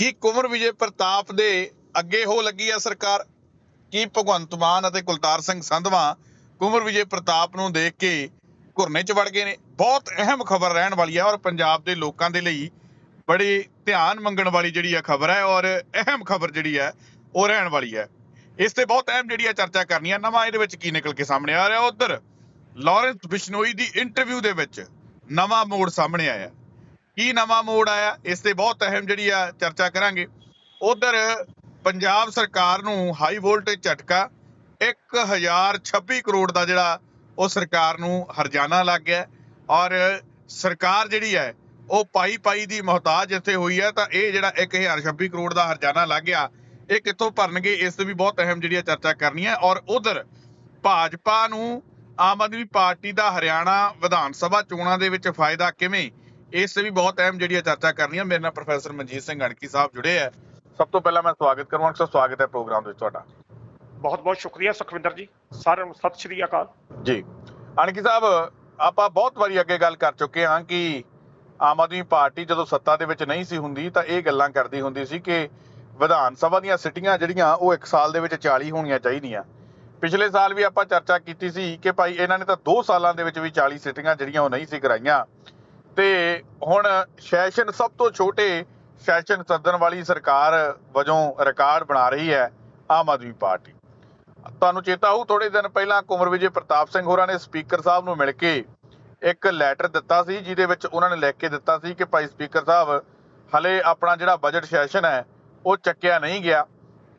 ਕੀ ਕੁਮਰ ਵਿਜੇ ਪ੍ਰਤਾਪ ਦੇ ਅੱਗੇ ਹੋ ਲੱਗੀ ਆ ਸਰਕਾਰ? ਕੀ ਭਗਵੰਤ ਮਾਨ ਅਤੇ ਕੁਲਤਾਰ ਸਿੰਘ ਸੰਧਵਾ ਕੁਮਰ ਵਿਜੇ ਪ੍ਰਤਾਪ ਨੂੰ ਦੇਖ ਕੇ ਘੁਰਨੇ ਚ ਵੜ ਗਏ ਨੇ? ਬਹੁਤ ਅਹਿਮ ਖਬਰ ਰਹਿਣ ਵਾਲੀ ਹੈ ਔਰ ਪੰਜਾਬ ਦੇ ਲੋਕਾਂ ਦੇ ਲਈ ਬੜੀ ਧਿਆਨ ਮੰਗਣ ਵਾਲੀ ਜਿਹੜੀ ਆ ਖਬਰ ਹੈ ਔਰ ਅਹਿਮ ਖਬਰ ਜਿਹੜੀ ਹੈ ਉਹ ਰਹਿਣ ਵਾਲੀ ਹੈ। ਇਸ ਤੇ ਬਹੁਤ ਅਹਿਮ ਜਿਹੜੀ ਆ ਚਰਚਾ ਕਰਨੀ ਹੈ ਨਵਾਂ ਇਹਦੇ ਵਿੱਚ ਕੀ ਨਿਕਲ ਕੇ ਸਾਹਮਣੇ ਆ ਰਿਹਾ? ਉਧਰ ਲਾਰੈਂਸ ਬਿਸ਼ਨੋਈ ਦੀ ਇੰਟਰਵਿਊ ਦੇ ਵਿੱਚ ਨਵਾਂ ਮੋੜ ਸਾਹਮਣੇ ਆਇਆ। ਕੀ ਨਵਾਂ ਮੋੜ ਆਇਆ, ਇਸ ਤੇ ਬਹੁਤ ਅਹਿਮ ਜਿਹੜੀ ਆ ਚਰਚਾ ਕਰਾਂਗੇ। ਉਧਰ ਪੰਜਾਬ ਸਰਕਾਰ ਨੂੰ ਹਾਈ ਵੋਲਟੇਜ ਝਟਕਾ 1026 ਕਰੋੜ ਦਾ ਜਿਹੜਾ ਉਹ ਸਰਕਾਰ ਨੂੰ ਹਰਜਾਨਾ ਲੱਗ ਗਿਆ। ਔਰ ਸਰਕਾਰ ਜਿਹੜੀ ਹੈ, ਉਹ ਪਾਈ ਪਾਈ ਦੀ ਮੁਹਤਾਜ ਇੱਥੇ ਹੋਈ ਹੈ, ਤਾਂ ਇਹ ਜਿਹੜਾ 1026 ਕਰੋੜ ਦਾ ਹਰਜਾਨਾ ਲੱਗ ਗਿਆ, ਇਹ ਕਿੱਥੋਂ ਭਰਨਗੇ, ਇਸ ਤੇ ਵੀ ਬਹੁਤ ਅਹਿਮ ਜਿਹੜੀ ਆ ਚਰਚਾ ਕਰਨੀ ਹੈ। ਔਰ ਉਧਰ ਭਾਜਪਾ ਨੂੰ ਆਮ ਆਦਮੀ ਪਾਰਟੀ ਦਾ ਹਰਿਆਣਾ ਵਿਧਾਨ ਸਭਾ ਚੋਣਾਂ ਦੇ ਵਿੱਚ ਫਾਇਦਾ ਕਿਵੇਂ? ਇਸ ਤੇ ਵੀ ਬਹੁਤ ਅਹਿਮ ਜਿਹੜੀ ਆ ਚਰਚਾ ਕਰਨੀ ਹੈ ਮੇਰੇ ਨਾਲ ਪ੍ਰੋਫੈਸਰ ਮਨਜੀਤ ਸਿੰਘ ਅਣਕੀ ਸਾਹਿਬ ਜੁੜੇ ਹੈ ਸਭ ਤੋਂ ਪਹਿਲਾਂ ਮੈਂ ਸਵਾਗਤ ਕਰਵਾਂਗਾ ਸਰ ਸਵਾਗਤ ਹੈ ਪ੍ਰੋਗਰਾਮ ਦੇ ਵਿੱਚ ਤੁਹਾਡਾ। ਬਹੁਤ ਬਹੁਤ ਸ਼ੁਕਰੀਆ ਸੁਖਵਿੰਦਰ ਜੀ। ਸਾਰਿਆਂ ਨੂੰ ਸਤਿ ਸ਼੍ਰੀ ਅਕਾਲ। ਜੀ। ਅਣਕੀ ਸਾਹਿਬ ਆਪਾਂ ਬਹੁਤ ਵਾਰੀ ਅੱਗੇ ਗੱਲ ਕਰ ਚੁੱਕੇ ਹਾਂ ਕਿ ਆਮ ਆਦਮੀ ਪਾਰਟੀ ਜਦੋਂ ਸੱਤਾ ਦੇ ਵਿੱਚ ਨਹੀਂ ਸੀ ਹੁੰਦੀ ਤਾਂ ਇਹ ਗੱਲਾਂ ਕਰਦੀ ਹੁੰਦੀ ਸੀ ਕਿ ਵਿਧਾਨ ਸਭਾ ਦੀਆਂ ਸਿਟੀਆਂ ਜਿਹੜੀਆਂ ਉਹ 1 ਸਾਲ ਦੇ ਵਿੱਚ 40 ਹੋਣੀਆਂ ਚਾਹੀਦੀਆਂ। ਪਿਛਲੇ ਸਾਲ ਵੀ ਆਪਾਂ ਚਰਚਾ ਕੀਤੀ ਸੀ ਕਿ ਭਾਈ ਇਹਨਾਂ ਨੇ ਤਾਂ 2 ਸਾਲਾਂ ਦੇ ਵਿੱਚ ਵੀ 40 ਸਿਟੀਆਂ ਜਿਹੜੀਆਂ ਉਹ ਨਹੀਂ ਸੀ ਕਰਾਈਆਂ। ਤੇ ਹੁਣ ਸੈਸ਼ਨ ਸਭ ਤੋਂ ਛੋਟੇ ਸੈਸ਼ਨ ਸੱਦਣ ਵਾਲੀ ਸਰਕਾਰ ਵਜੋਂ ਰਿਕਾਰਡ ਬਣਾ ਰਹੀ ਹੈ ਆਮ ਆਦਮੀ ਪਾਰਟੀ। ਤੁਹਾਨੂੰ ਚੇਤਾ ਹੋਊ ਥੋੜੇ ਦਿਨ ਪਹਿਲਾਂ ਕੁਮਰ ਵਿਜੇ ਪ੍ਰਤਾਪ ਸਿੰਘ ਹੋਰਾਂ ਨੇ ਸਪੀਕਰ ਸਾਹਿਬ ਨੂੰ ਮਿਲ ਕੇ ਇੱਕ ਲੈਟਰ ਦਿੱਤਾ ਸੀ, ਜਿਹਦੇ ਵਿੱਚ ਉਹਨਾਂ ਨੇ ਲਿਖ ਕੇ ਦਿੱਤਾ ਸੀ ਕਿ ਭਾਈ ਸਪੀਕਰ ਸਾਹਿਬ, ਹਲੇ ਆਪਣਾ ਜਿਹੜਾ ਬਜਟ ਸੈਸ਼ਨ ਹੈ, ਉਹ ਚੱਕਿਆ ਨਹੀਂ ਗਿਆ।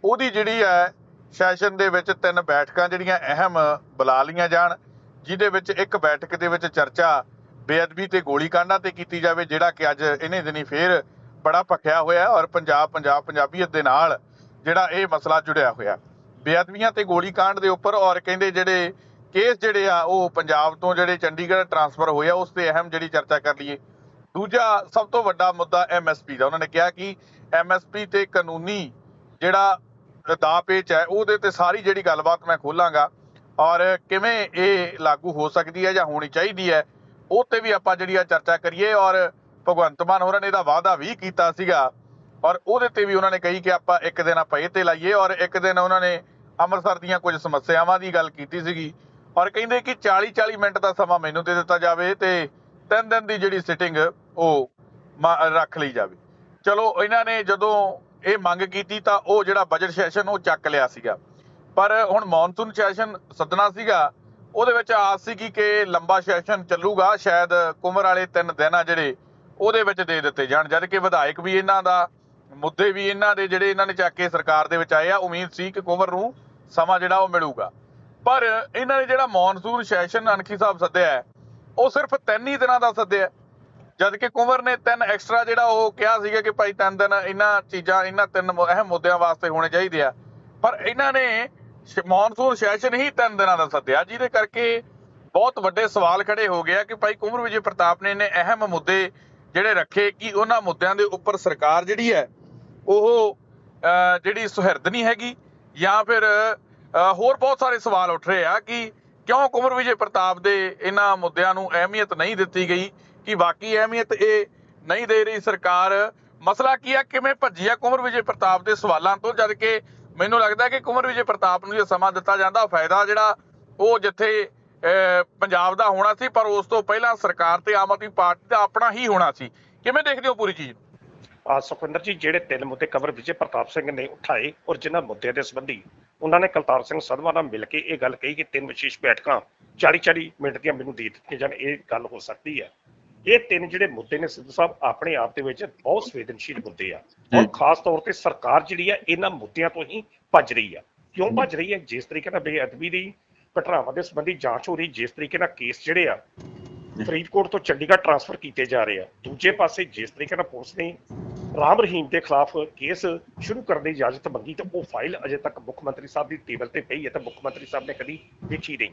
ਉਹਦੀ ਜਿਹੜੀ ਹੈ ਸੈਸ਼ਨ ਦੇ ਵਿੱਚ ਤਿੰਨ ਬੈਠਕਾਂ ਜਿਹੜੀਆਂ ਅਹਿਮ ਬੁਲਾ ਲਈਆਂ ਜਾਣ, ਜਿਹਦੇ ਵਿੱਚ ਇੱਕ ਬੈਠਕ ਦੇ ਵਿੱਚ ਚਰਚਾ ਬੇਅਦਬੀ ਤੇ ਗੋਲੀਕਾਂਡਾਂ ਤੇ ਕੀਤੀ ਜਾਵੇ, ਜਿਹੜਾ ਕਿ ਅੱਜ ਇਹਨੇ ਦਿਨੀ ਫੇਰ ਬੜਾ ਭਖਿਆ ਹੋਇਆ ਔਰ ਪੰਜਾਬ ਪੰਜਾਬ ਪੰਜਾਬੀਅਤ ਦੇ ਨਾਲ ਜਿਹੜਾ ਇਹ ਮਸਲਾ ਜੁੜਿਆ ਹੋਇਆ। ਬੇਅਦਬੀਆਂ ਤੇ ਗੋਲੀकांड ਦੇ ਉੱਪਰ ਔਰ ਕਹਿੰਦੇ ਜਿਹੜੇ ਕੇਸ ਜਿਹੜੇ ਆ, ਉਹ ਪੰਜਾਬ ਤੋਂ ਜਿਹੜੇ ਚੰਡੀਗੜ੍ਹ ਟਰਾਂਸਫਰ ਹੋਇਆ ਉਸ ਤੇ ਅਹਿਮ ਜਿਹੜੀ ਚਰਚਾ ਕਰ ਲਈਏ। ਦੂਜਾ ਸਭ ਤੋਂ ਵੱਡਾ ਮੁੱਦਾ ਐਮਐਸਪੀ ਦਾ, ਉਹਨਾਂ ਨੇ ਕਿਹਾ ਕਿ ਐਮਐਸਪੀ ਤੇ ਕਾਨੂੰਨੀ ਜਿਹੜਾ ਦਾ ਪੇਚ ਹੈ, ਉਹਦੇ ਤੇ ਸਾਰੀ ਜਿਹੜੀ ਗੱਲਬਾਤ ਮੈਂ ਖੋਲਾਂਗਾ ਔਰ ਕਿਵੇਂ ਇਹ ਲਾਗੂ ਹੋ ਸਕਦੀ ਹੈ ਜਾਂ ਹੋਣੀ ਚਾਹੀਦੀ ਹੈ ਉਹ ਤੇ ਵੀ ਆਪਾਂ ਜਿਹੜੀ ਆ ਚਰਚਾ ਕਰੀਏ ਔਰ ਭਗਵੰਤ ਮਾਨ ਹੋਰਾਂ ਨੇ ਇਹਦਾ ਵਾਅਦਾ ਵੀ ਕੀਤਾ ਸੀਗਾ। ਔਰ ਉਹਦੇ ਤੇ ਵੀ ਉਹਨਾਂ ਨੇ ਕਹੀ ਕਿ ਆਪਾਂ ਇੱਕ ਦਿਨ ਆਪਾਂ ਇਹ ਤੇ ਲਾਈਏ ਔਰ ਇੱਕ ਦਿਨ ਉਹਨਾਂ ਨੇ ਅੰਮ੍ਰਿਤਸਰ ਦੀਆਂ ਕੁਝ ਸਮੱਸਿਆਵਾਂ ਦੀ ਗੱਲ ਕੀਤੀ ਸੀਗੀ। ਔਰ ਕਹਿੰਦੇ ਕਿ 40 40 ਮਿੰਟ ਦਾ ਸਮਾਂ ਮੈਨੂੰ ਦੇ ਦਿੱਤਾ ਜਾਵੇ ਤੇ ਤਿੰਨ ਦਿਨ ਦੀ ਜਿਹੜੀ ਸਿਟਿੰਗ ਉਹ ਮ- ਰੱਖ ਲਈ ਜਾਵੇ। ਚਲੋ, ਇਹਨਾਂ ਨੇ ਜਦੋਂ ਇਹ ਮੰਗ ਕੀਤੀ ਤਾਂ ਉਹ ਜਿਹੜਾ ਬਜਟ ਸੈਸ਼ਨ ਉਹ ਚੱਕ ਲਿਆ ਸੀਗਾ। ਪਰ ਹੁਣ ਮੌਨਸੂਨ ਸੈਸ਼ਨ ਸੱਦਣਾ ਸੀਗਾ। ਉਹਦੇ ਵਿੱਚ ਆਸ ਸੀ ਕਿ ਲੰਬਾ ਸੈਸ਼ਨ ਚੱਲੂਗਾ, ਸ਼ਾਇਦ ਕੁਮਰ ਵਾਲੇ ਤਿੰਨ ਦਿਨ ਆ ਜਿਹੜੇ ਉਹਦੇ ਵਿੱਚ ਦੇ ਦਿੱਤੇ ਜਾਣ, ਜਦ ਕਿ ਵਿਧਾਇਕ ਵੀ ਇਹਨਾਂ ਦਾ, ਮੁੱਦੇ ਵੀ ਇਹਨਾਂ ਦੇ ਜਿਹੜੇ ਇਹਨਾਂ ਨੇ ਚੱਕ ਕੇ ਸਰਕਾਰ ਦੇ ਵਿੱਚ ਆਏ ਆ, ਉਮੀਦ ਸੀ ਕਿ ਕੁਮਰ ਨੂੰ ਸਮਾਂ ਜਿਹੜਾ ਉਹ ਮਿਲੂਗਾ ਪਰ ਇਹਨਾਂ ਨੇ ਜਿਹੜਾ ਮੌਨਸੂਨ ਸੈਸ਼ਨ ਅਣਖੀ ਸਾਹਿਬ ਸੱਦਿਆ ਉਹ ਸਿਰਫ ਤਿੰਨ ਹੀ ਦਿਨਾਂ ਦਾ ਸੱਦਿਆ ਹੈ। ਜਦ ਕਿ ਕੁਮਰ ਨੇ ਤਿੰਨ ਐਕਸਟਰਾ ਜਿਹੜਾ ਉਹ ਕਿਹਾ ਸੀਗਾ ਕਿ ਭਾਈ ਤਿੰਨ ਦਿਨ ਇਹਨਾਂ ਚੀਜ਼ਾਂ, ਇਹਨਾਂ ਤਿੰਨ ਅਹਿਮ ਮੁੱਦਿਆਂ ਵਾਸਤੇ ਹੋਣੇ ਚਾਹੀਦੇ ਆ ਪਰ ਇਹਨਾਂ ਨੇ ਮੌਨਸੂਨ ਸੈਸ਼ਨ ਹੀ ਤਿੰਨ ਦਿਨਾਂ ਦਾ ਸੱਦਿਆ। ਜਿਹਦੇ ਕਰਕੇ ਬਹੁਤ ਵੱਡੇ ਸਵਾਲ ਖੜੇ ਹੋ ਗਏ ਕਿ ਭਾਈ ਕੁਮਰ ਵਿਜੇ ਪ੍ਰਤਾਪ ਨੇ ਇਹਨੇ ਅਹਿਮ ਮੁੱਦੇ ਜਿਹੜੇ ਰੱਖੇ ਕਿ ਉਹਨਾਂ ਮੁੱਦਿਆਂ ਦੇ ਉੱਪਰ ਸਰਕਾਰ ਜਿਹੜੀ ਹੈ, ਉਹ ਜਿਹੜੀ ਸੁਹਿਰਦ ਨਹੀਂ ਹੈਗੀ, ਜਾਂ ਫਿਰ ਹੋਰ ਬਹੁਤ ਸਾਰੇ ਸਵਾਲ ਉੱਠ ਰਹੇ ਆ ਕਿ ਕਿਉਂ ਕੁਮਰ ਵਿਜੇ ਪ੍ਰਤਾਪ ਦੇ ਇਹਨਾਂ ਮੁੱਦਿਆਂ ਨੂੰ ਅਹਿਮੀਅਤ ਨਹੀਂ ਦਿੱਤੀ ਗਈ, ਕਿ ਬਾਕੀ ਅਹਿਮੀਅਤ ਇਹ ਨਹੀਂ ਦੇ ਰਹੀ ਸਰਕਾਰ? ਮਸਲਾ ਕੀ ਆ? ਕਿਵੇਂ ਭੱਜੀ ਆ ਕੁਮਰ ਵਿਜੇ ਪ੍ਰਤਾਪ ਦੇ ਸਵਾਲਾਂ ਤੋਂ? ਜਦ ਕਿ ਮੈਨੂੰ ਲੱਗਦਾ ਕਿ ਕੁਮਰ ਵਿਜੇ ਪ੍ਰਤਾਪ ਨੂੰ ਜੇ ਸਮਾਂ ਦਿੱਤਾ ਜਾਂਦਾ ਫਾਇਦਾ ਜਿਹੜਾ ਉਹ ਜਿੱਥੇ ਪੰਜਾਬ ਦਾ ਹੋਣਾ ਸੀ, ਪਰ ਉਸ ਤੋਂ ਪਹਿਲਾਂ ਸਰਕਾਰ ਤੇ ਆਮ ਆਦਮੀ ਪਾਰਟੀ ਦਾ ਆਪਣਾ ਹੀ ਹੋਣਾ ਸੀ। ਕਿਵੇਂ ਦੇਖਦੇ ਹੋ ਪੂਰੀ ਚੀਜ਼? ਨੂੰ ਆ ਸੁਖਵਿੰਦਰ ਜੀ, ਜਿਹੜੇ ਤਿੰਨ ਮੁੱਦੇ ਕਵਰ ਵਿਜੇ ਪ੍ਰਤਾਪ ਸਿੰਘ ਨੇ ਉਠਾਏ ਔਰ ਜਿਨ੍ਹਾਂ ਮੁੱਦਿਆਂ ਦੇ ਸੰਬੰਧੀ ਉਹਨਾਂ ਨੇ ਕਲਤਾਰ ਸਿੰਘ ਸੰਧਵਾ ਨਾਲ ਮਿਲ ਕੇ ਇਹ ਗੱਲ ਕਹੀ ਕਿ ਤਿੰਨ ਵਿਸ਼ੇਸ਼ ਬੈਠਕਾਂ 40-40 ਮਿੰਟ ਦੀਆਂ ਮੈਨੂੰ ਦੇ ਦਿੱਤੀਆਂ ਜਾਣ, ਇਹ ਗੱਲ ਹੋ ਸਕਦੀ ਹੈ। ਇਹ ਤਿੰਨ ਜਿਹੜੇ ਮੁੱਦੇ ਨੇ ਸਿੱਧੂ ਸਾਹਿਬ ਆਪਣੇ ਆਪ ਦੇ ਵਿੱਚ ਬਹੁਤ ਸੰਵੇਦਨਸ਼ੀਲ ਮੁੱਦੇ ਆ। ਔਰ ਖਾਸ ਤੌਰ ਤੇ ਸਰਕਾਰ ਜਿਹੜੀ ਆ ਇਹਨਾਂ ਮੁੱਦਿਆਂ ਤੋਂ ਹੀ ਭੱਜ ਰਹੀ ਆ। ਕਿਉਂ ਭੱਜ ਰਹੀ ਹੈ ਜਿਸ ਤਰੀਕੇ ਨਾਲ ਬੇਅਦਬੀ ਦੀ ਘਟਨਾਵਾਂ ਦੇ ਸੰਬੰਧੀ ਜਾਂਚ ਹੋ ਰਹੀ ਜਿਸ ਤਰੀਕੇ ਨਾਲ ਕੇਸ ਜਿਹੜੇ ਆ ਫਰੀਦਕੋਟ ਤੋਂ ਚੰਡੀਗੜ੍ਹ ਟਰਾਂਸਫਰ ਕੀਤੇ ਜਾ ਰਹੇ ਆ। ਦੂਜੇ ਪਾਸੇ ਜਿਸ ਤਰੀਕੇ ਨਾਲ ਪੁਲਿਸ ਨੇ ਰਾਮ ਰਹੀਮ ਦੇ ਖਿਲਾਫ ਕੇਸ ਸ਼ੁਰੂ ਕਰਨ ਦੀ ਇਜਾਜ਼ਤ ਮੰਗੀ ਤੇ ਉਹ ਫਾਈਲ ਅਜੇ ਤੱਕ ਮੁੱਖ ਮੰਤਰੀ ਸਾਹਿਬ ਦੀ ਟੇਬਲ ਤੇ ਪਈ ਹੈ ਤੇ ਮੁੱਖ ਮੰਤਰੀ ਸਾਹਿਬ ਨੇ ਕਦੀ ਦੇਖੀ ਨਹੀਂ।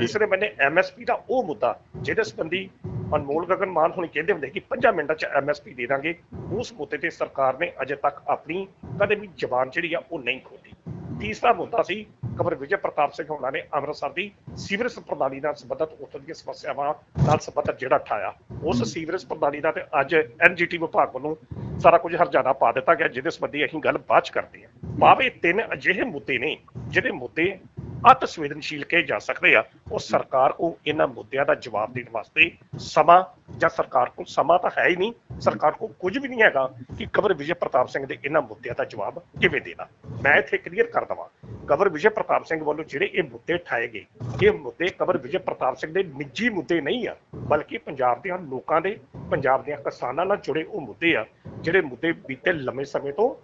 ਦੂਸਰੇ ਬੰਨੇ ਐਮਐਸਪੀ ਦਾ ਉਹ ਮੁੱਦਾ ਜਿਹਦੇ ਸੰਬੰਧੀ ਅਨਮੋਲ ਗਗਨ ਮਾਨ ਹੁਣੀ ਕਹਿੰਦੇ ਹੁੰਦੇ ਕਿ 5 ਮਿੰਟਾਂ 'ਚ ਐਮਐਸਪੀ ਦੇ ਦਾਂਗੇ। ਉਸ ਮੁੱਦੇ ਤੇ ਸਰਕਾਰ ਨੇ ਅਜੇ ਤੱਕ ਆਪਣੀ ਕਦੇ ਵੀ ਜ਼ਬਾਨ ਜਿਹੜੀ ਆ ਉਹ ਨਹੀਂ ਖੋਲੀ ਤੀਸਰਾ ਮੁੱਦਾ ਸੀ, ਕਮਰ ਵਿਜੇ ਪ੍ਰਤਾਪ ਸਿੰਘ ਹੋਣਾ ਨੇ ਅੰਮ੍ਰਿਤਸਰ ਦੀ ਸੀਵਰੇਜ ਪ੍ਰਣਾਲੀ ਨਾਲ ਸੰਬੰਧਿਤ ਉੱਥੋਂ ਦੀਆਂ ਸਮੱਸਿਆਵਾਂ ਨਾਲ ਸੰਬੰਧਿਤ ਜਿਹੜਾ ਠਾਇਆ, ਉਸ ਸੀਵਰੇਜ ਪ੍ਰਣਾਲੀ ਦਾ ਤੇ ਅੱਜ ਐਨਜੀਟੀ ਵਿਭਾਗ ਵੱਲੋਂ ਸਾਰਾ ਕੁਝ ਹਰਜਾਨਾ ਪਾ ਦਿੱਤਾ ਗਿਆ, ਜਿਹਦੇ ਸੰਬੰਧੀ ਅਸੀਂ ਗੱਲ ਬਾਅਦ ਚ ਕਰਦੇ ਹਾਂ। ਭਾਵੇਂ ਤਿੰਨ ਅਜਿਹੇ ਮੁੱਦੇ ਨੇ ਜਿਹੜੇ ਮੁੱਦੇ ਅਤ ਸੰਵੇਦਨਸ਼ੀਲ ਕਹੇ ਜਾ ਸਕਦੇ ਆ, ਉਹ ਸਰਕਾਰ ਕੋ ਇਹਨਾਂ ਮੁੱਦਿਆਂ ਦਾ ਜਵਾਬ ਦੇਣ ਵਾਸਤੇ ਸਮਾਂ ਜਾਂ ਸਰਕਾਰ ਕੋਲ ਸਮਾਂ ਤਾਂ ਹੈ ਹੀ ਨਹੀਂ, ਸਰਕਾਰ ਕੋਲ ਕੁਝ ਵੀ ਨਹੀਂ ਹੈਗਾ ਕਿ ਕਵਰ ਵਿਜੇ ਪ੍ਰਤਾਪ ਸਿੰਘ ਦੇ ਇਹਨਾਂ ਮੁੱਦਿਆਂ ਦਾ ਜਵਾਬ ਕਿਵੇਂ ਦੇਣਾ। ਮੈਂ ਇੱਥੇ ਕਲੀਅਰ ਕਰ ਦਵਾਂ ਕਵਰ ਵਿਜੇ ਪ੍ਰਤਾਪ ਸਿੰਘ ਵੱਲੋਂ ਜਿਹੜੇ ਇਹ ਮੁੱਦੇ ਠਾਏ ਗਏ, ਇਹ ਮੁੱਦੇ ਕਵਰ ਵਿਜੇ ਪ੍ਰਤਾਪ ਸਿੰਘ ਦੇ ਨਿੱਜੀ ਮੁੱਦੇ ਨਹੀਂ ਆ, ਬਲਕਿ ਪੰਜਾਬ ਦੇ ਲੋਕਾਂ ਦੇ, ਪੰਜਾਬ ਦੀਆਂ ਕਿਸਾਨਾਂ ਨਾਲ ਜੁੜੇ ਉਹ ਮੁੱਦੇ ਆ, ਜਿਹੜੇ ਮੁੱਦੇ ਬੀਤੇ ਲੰਮੇ ਸਮੇਂ ਤੋਂ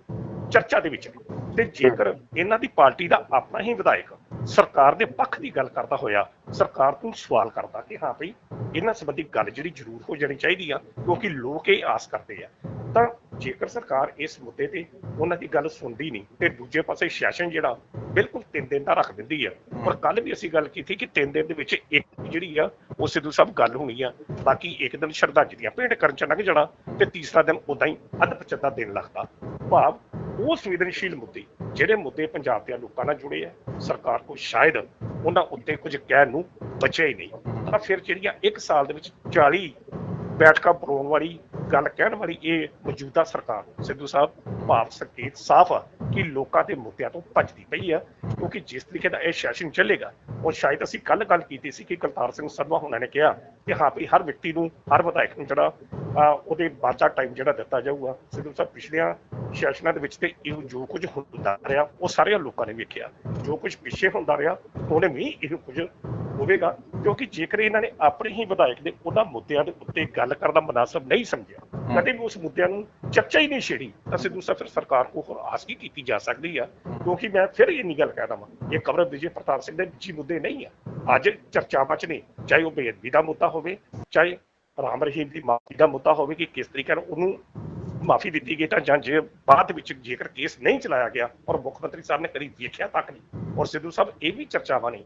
ਚਰਚਾ ਦੇ ਵਿੱਚ ਨੇ। ਤੇ ਜੇਕਰ ਇਹਨਾਂ ਦੀ ਪਾਰਟੀ ਦਾ ਆਪਣਾ ਹੀ ਵਿਧਾਇਕ ਸਰਕਾਰ ਦੇ ਪੱਖ ਦੀ ਗੱਲ ਕਰਦਾ ਹੋਇਆ, ਸਰਕਾਰ ਤੋਂ ਸਵਾਲ ਕਰਦਾ ਕਿ ਹਾਂ ਭਈ ਇਹਨਾਂ ਸੰਬੰਧੀ ਗੱਲ ਜਿਹੜੀ ਜ਼ਰੂਰ ਹੋ ਜਾਣੀ ਚਾਹੀਦੀ ਆ, ਕਿਉਂਕਿ ਲੋਕ ਇਹ ਆਸ ਕਰਦੇ ਆ। ਤਾਂ ਜੇਕਰ ਸਰਕਾਰ ਇਸ ਮੁੱਦੇ ਤੇ ਉਹਨਾਂ ਦੀ ਗੱਲ ਸੁਣਦੀ ਨਹੀਂ, ਤੇ ਦੂਜੇ ਪਾਸੇ ਸੈਸ਼ਨ ਜਿਹੜਾ, ਬਿਲਕੁਲ ਤਿੰਨ ਦਿਨ ਦਾ ਰੱਖ ਦਿੰਦੀ ਆ। ਪਰ ਕੱਲ ਵੀ ਅਸੀਂ ਗੱਲ ਕੀਤੀ ਕਿ ਤਿੰਨ ਦਿਨ ਦੇ ਵਿੱਚ ਇੱਕ ਜਿਹੜੀ ਆ, ਉਹ ਸਿੱਧੂ ਸਾਹਿਬ ਗੱਲ ਹੋਣੀ ਆ, ਬਾਕੀ ਇੱਕ ਦਿਨ ਸ਼ਰਧਾਂਜਲੀਆਂ ਭੇਟ ਕਰਨ ਚ ਲੰਘ ਜਾਣਾ, ਤੇ ਤੀਸਰਾ ਦਿਨ ਉਦਾਂ ਹੀ ਅੱਧ ਪਚੱਦਾ ਦਿਨ ਲੱਗਦਾ। ਭਾਵ ਉਹ ਸੰਵੇਦਨਸ਼ੀਲ ਮੁੱਦੇ ਜਿਹੜੇ ਮੁੱਦੇ ਪੰਜਾਬ ਦੇ ਲੋਕਾਂ ਨਾਲ ਜੁੜੇ ਆ, ਸਰਕਾਰ ਕੋ ਸ਼ਾਇਦ ਉਹਨਾਂ ਉੱਤੇ ਕੁਝ ਕਹਿਣ ਨੂੰ ਬਚਿਆ ਹੀ ਨਹੀਂ। ਤਾਂ ਫਿਰ ਜਿਹੜੀਆਂ ਇੱਕ ਸਾਲ ਦੇ ਵਿੱਚ 40 ਬੈਠਕਾਂ ਬੁਲਾਉਣ ਵਾਲੀ ਗੱਲ ਕਹਿਣ ਵਾਲੀ ਇਹ ਮੌਜੂਦਾ ਸਰਕਾਰ, ਸਿੱਧੂ ਸਾਹਿਬ, ਭਾਵ ਸੰਕੇਤ ਸਾਫ਼ ਆ ਕਿ ਲੋਕਾਂ ਦੇ ਮੁੱਦਿਆਂ ਤੋਂ ਭੱਜਦੀ ਪਈ ਆ, ਕਿਉਂਕਿ ਜਿਸ ਤਰੀਕੇ ਦਾ ਇਹ ਸੈਸ਼ਨ ਚੱਲੇਗਾ, ਉਹ ਸ਼ਾਇਦ ਅਸੀਂ ਕੱਲ ਗੱਲ ਕੀਤੀ ਸੀ ਕਿ ਕਰਤਾਰ ਸਿੰਘ ਸੰਧਵਾ ਹੋਣਾ ਨੇ ਕਿਹਾ ਕਿ ਹਾਂ ਵੀ ਹਰ ਵਿਅਕਤੀ ਨੂੰ, ਹਰ ਵਿਧਾਇਕ ਨੂੰ ਜਿਹੜਾ ਉਹਦੇ ਬਾਚਾ ਟਾਈਮ ਜਿਹੜਾ ਦਿੱਤਾ ਜਾਊਗਾ। ਸਿੱਧੂ ਸਾਹਿਬ, ਪਿਛਲੀਆਂ ਸੈਸ਼ਨਾਂ ਦੇ ਵਿੱਚ ਤੇ ਇਹ ਜੋ ਕੁਝ ਹੁੰਦਾ ਰਿਹਾ ਉਹ ਸਾਰੇ ਲੋਕਾਂ ਨੇ ਵੇਖਿਆ। ਜੋ ਕੁਝ ਪਿੱਛੇ ਹੁੰਦਾ ਰਿਹਾ ਉਹਨੇ ਵੀ ਇਹ ਕੁਝ ਹੋਵੇਗਾ ਕਿਉਂਕਿ ਜੇਕਰ ਇਹਨਾਂ ਨੇ ਆਪਣੇ ਹੀ ਵਿਧਾਇਕ ਦੇ ਉਹਨਾਂ ਮੁੱਦਿਆਂ ਦੇ ਉੱਤੇ ਗੱਲ ਕਰਨ ਦਾ ਨਹੀਂ ਸਮਝਿਆ ਕਦੇ ਵੀ ਉਸ ਮੁੱਦਿਆਂ ਨੂੰ ਚਰਚਾ ਹੀ ਨਹੀਂ ਛੇੜੀ ਤਾਂ ਸਿੱਧੂ ਸਾਹਿਬ ਫਿਰ ਸਰਕਾਰ ਕੋ ਹੋਰ ਆਸ ਕੀ ਕੀਤੀ ਜਾ ਸਕਦੀ ਆ? ਕਿਉਂਕਿ ਮੈਂ ਫਿਰ ਇਹ ਨਹੀਂ ਗੱਲ ਕਹਿ ਦਵਾਂ ਇਹ ਕਬਰ ਵਿਜੇ ਪ੍ਰਤਾਪ ਸਿੰਘ ਦੇ ਨਿੱਜੀ ਮੁੱਦੇ ਨਹੀਂ ਆ। ਅੱਜ ਚਰਚਾਵਾਂ ਚ ਨੇ ਚਾਹੇ ਉਹ ਬੇਅਦਬੀ ਦਾ ਮੁੱਦਾ ਹੋਵੇ ਚਾਹੇ ਰਾਮ ਰਹੀਮ ਦੀ ਮਾਫੀ ਦਾ ਮੁੱਦਾ ਹੋਵੇ ਕਿ ਕਿਸ ਤਰੀਕੇ ਨਾਲ ਉਹਨੂੰ ਮਾਫੀ ਦਿੱਤੀ ਗਈ ਤਾਂ ਜਾਂ ਜੇ ਬਾਅਦ ਵਿੱਚ ਜੇਕਰ ਕੇਸ ਨਹੀਂ ਚਲਾਇਆ ਗਿਆ ਔਰ ਮੁੱਖ ਮੰਤਰੀ ਸਾਹਿਬ ਨੇ ਕਦੀ ਵੇਖਿਆ ਤੱਕ ਨਹੀਂ ਔਰ ਸਿੱਧੂ ਸਾਹਿਬ ਇਹ ਵੀ ਚਰਚਾਵਾਂ ਨੇ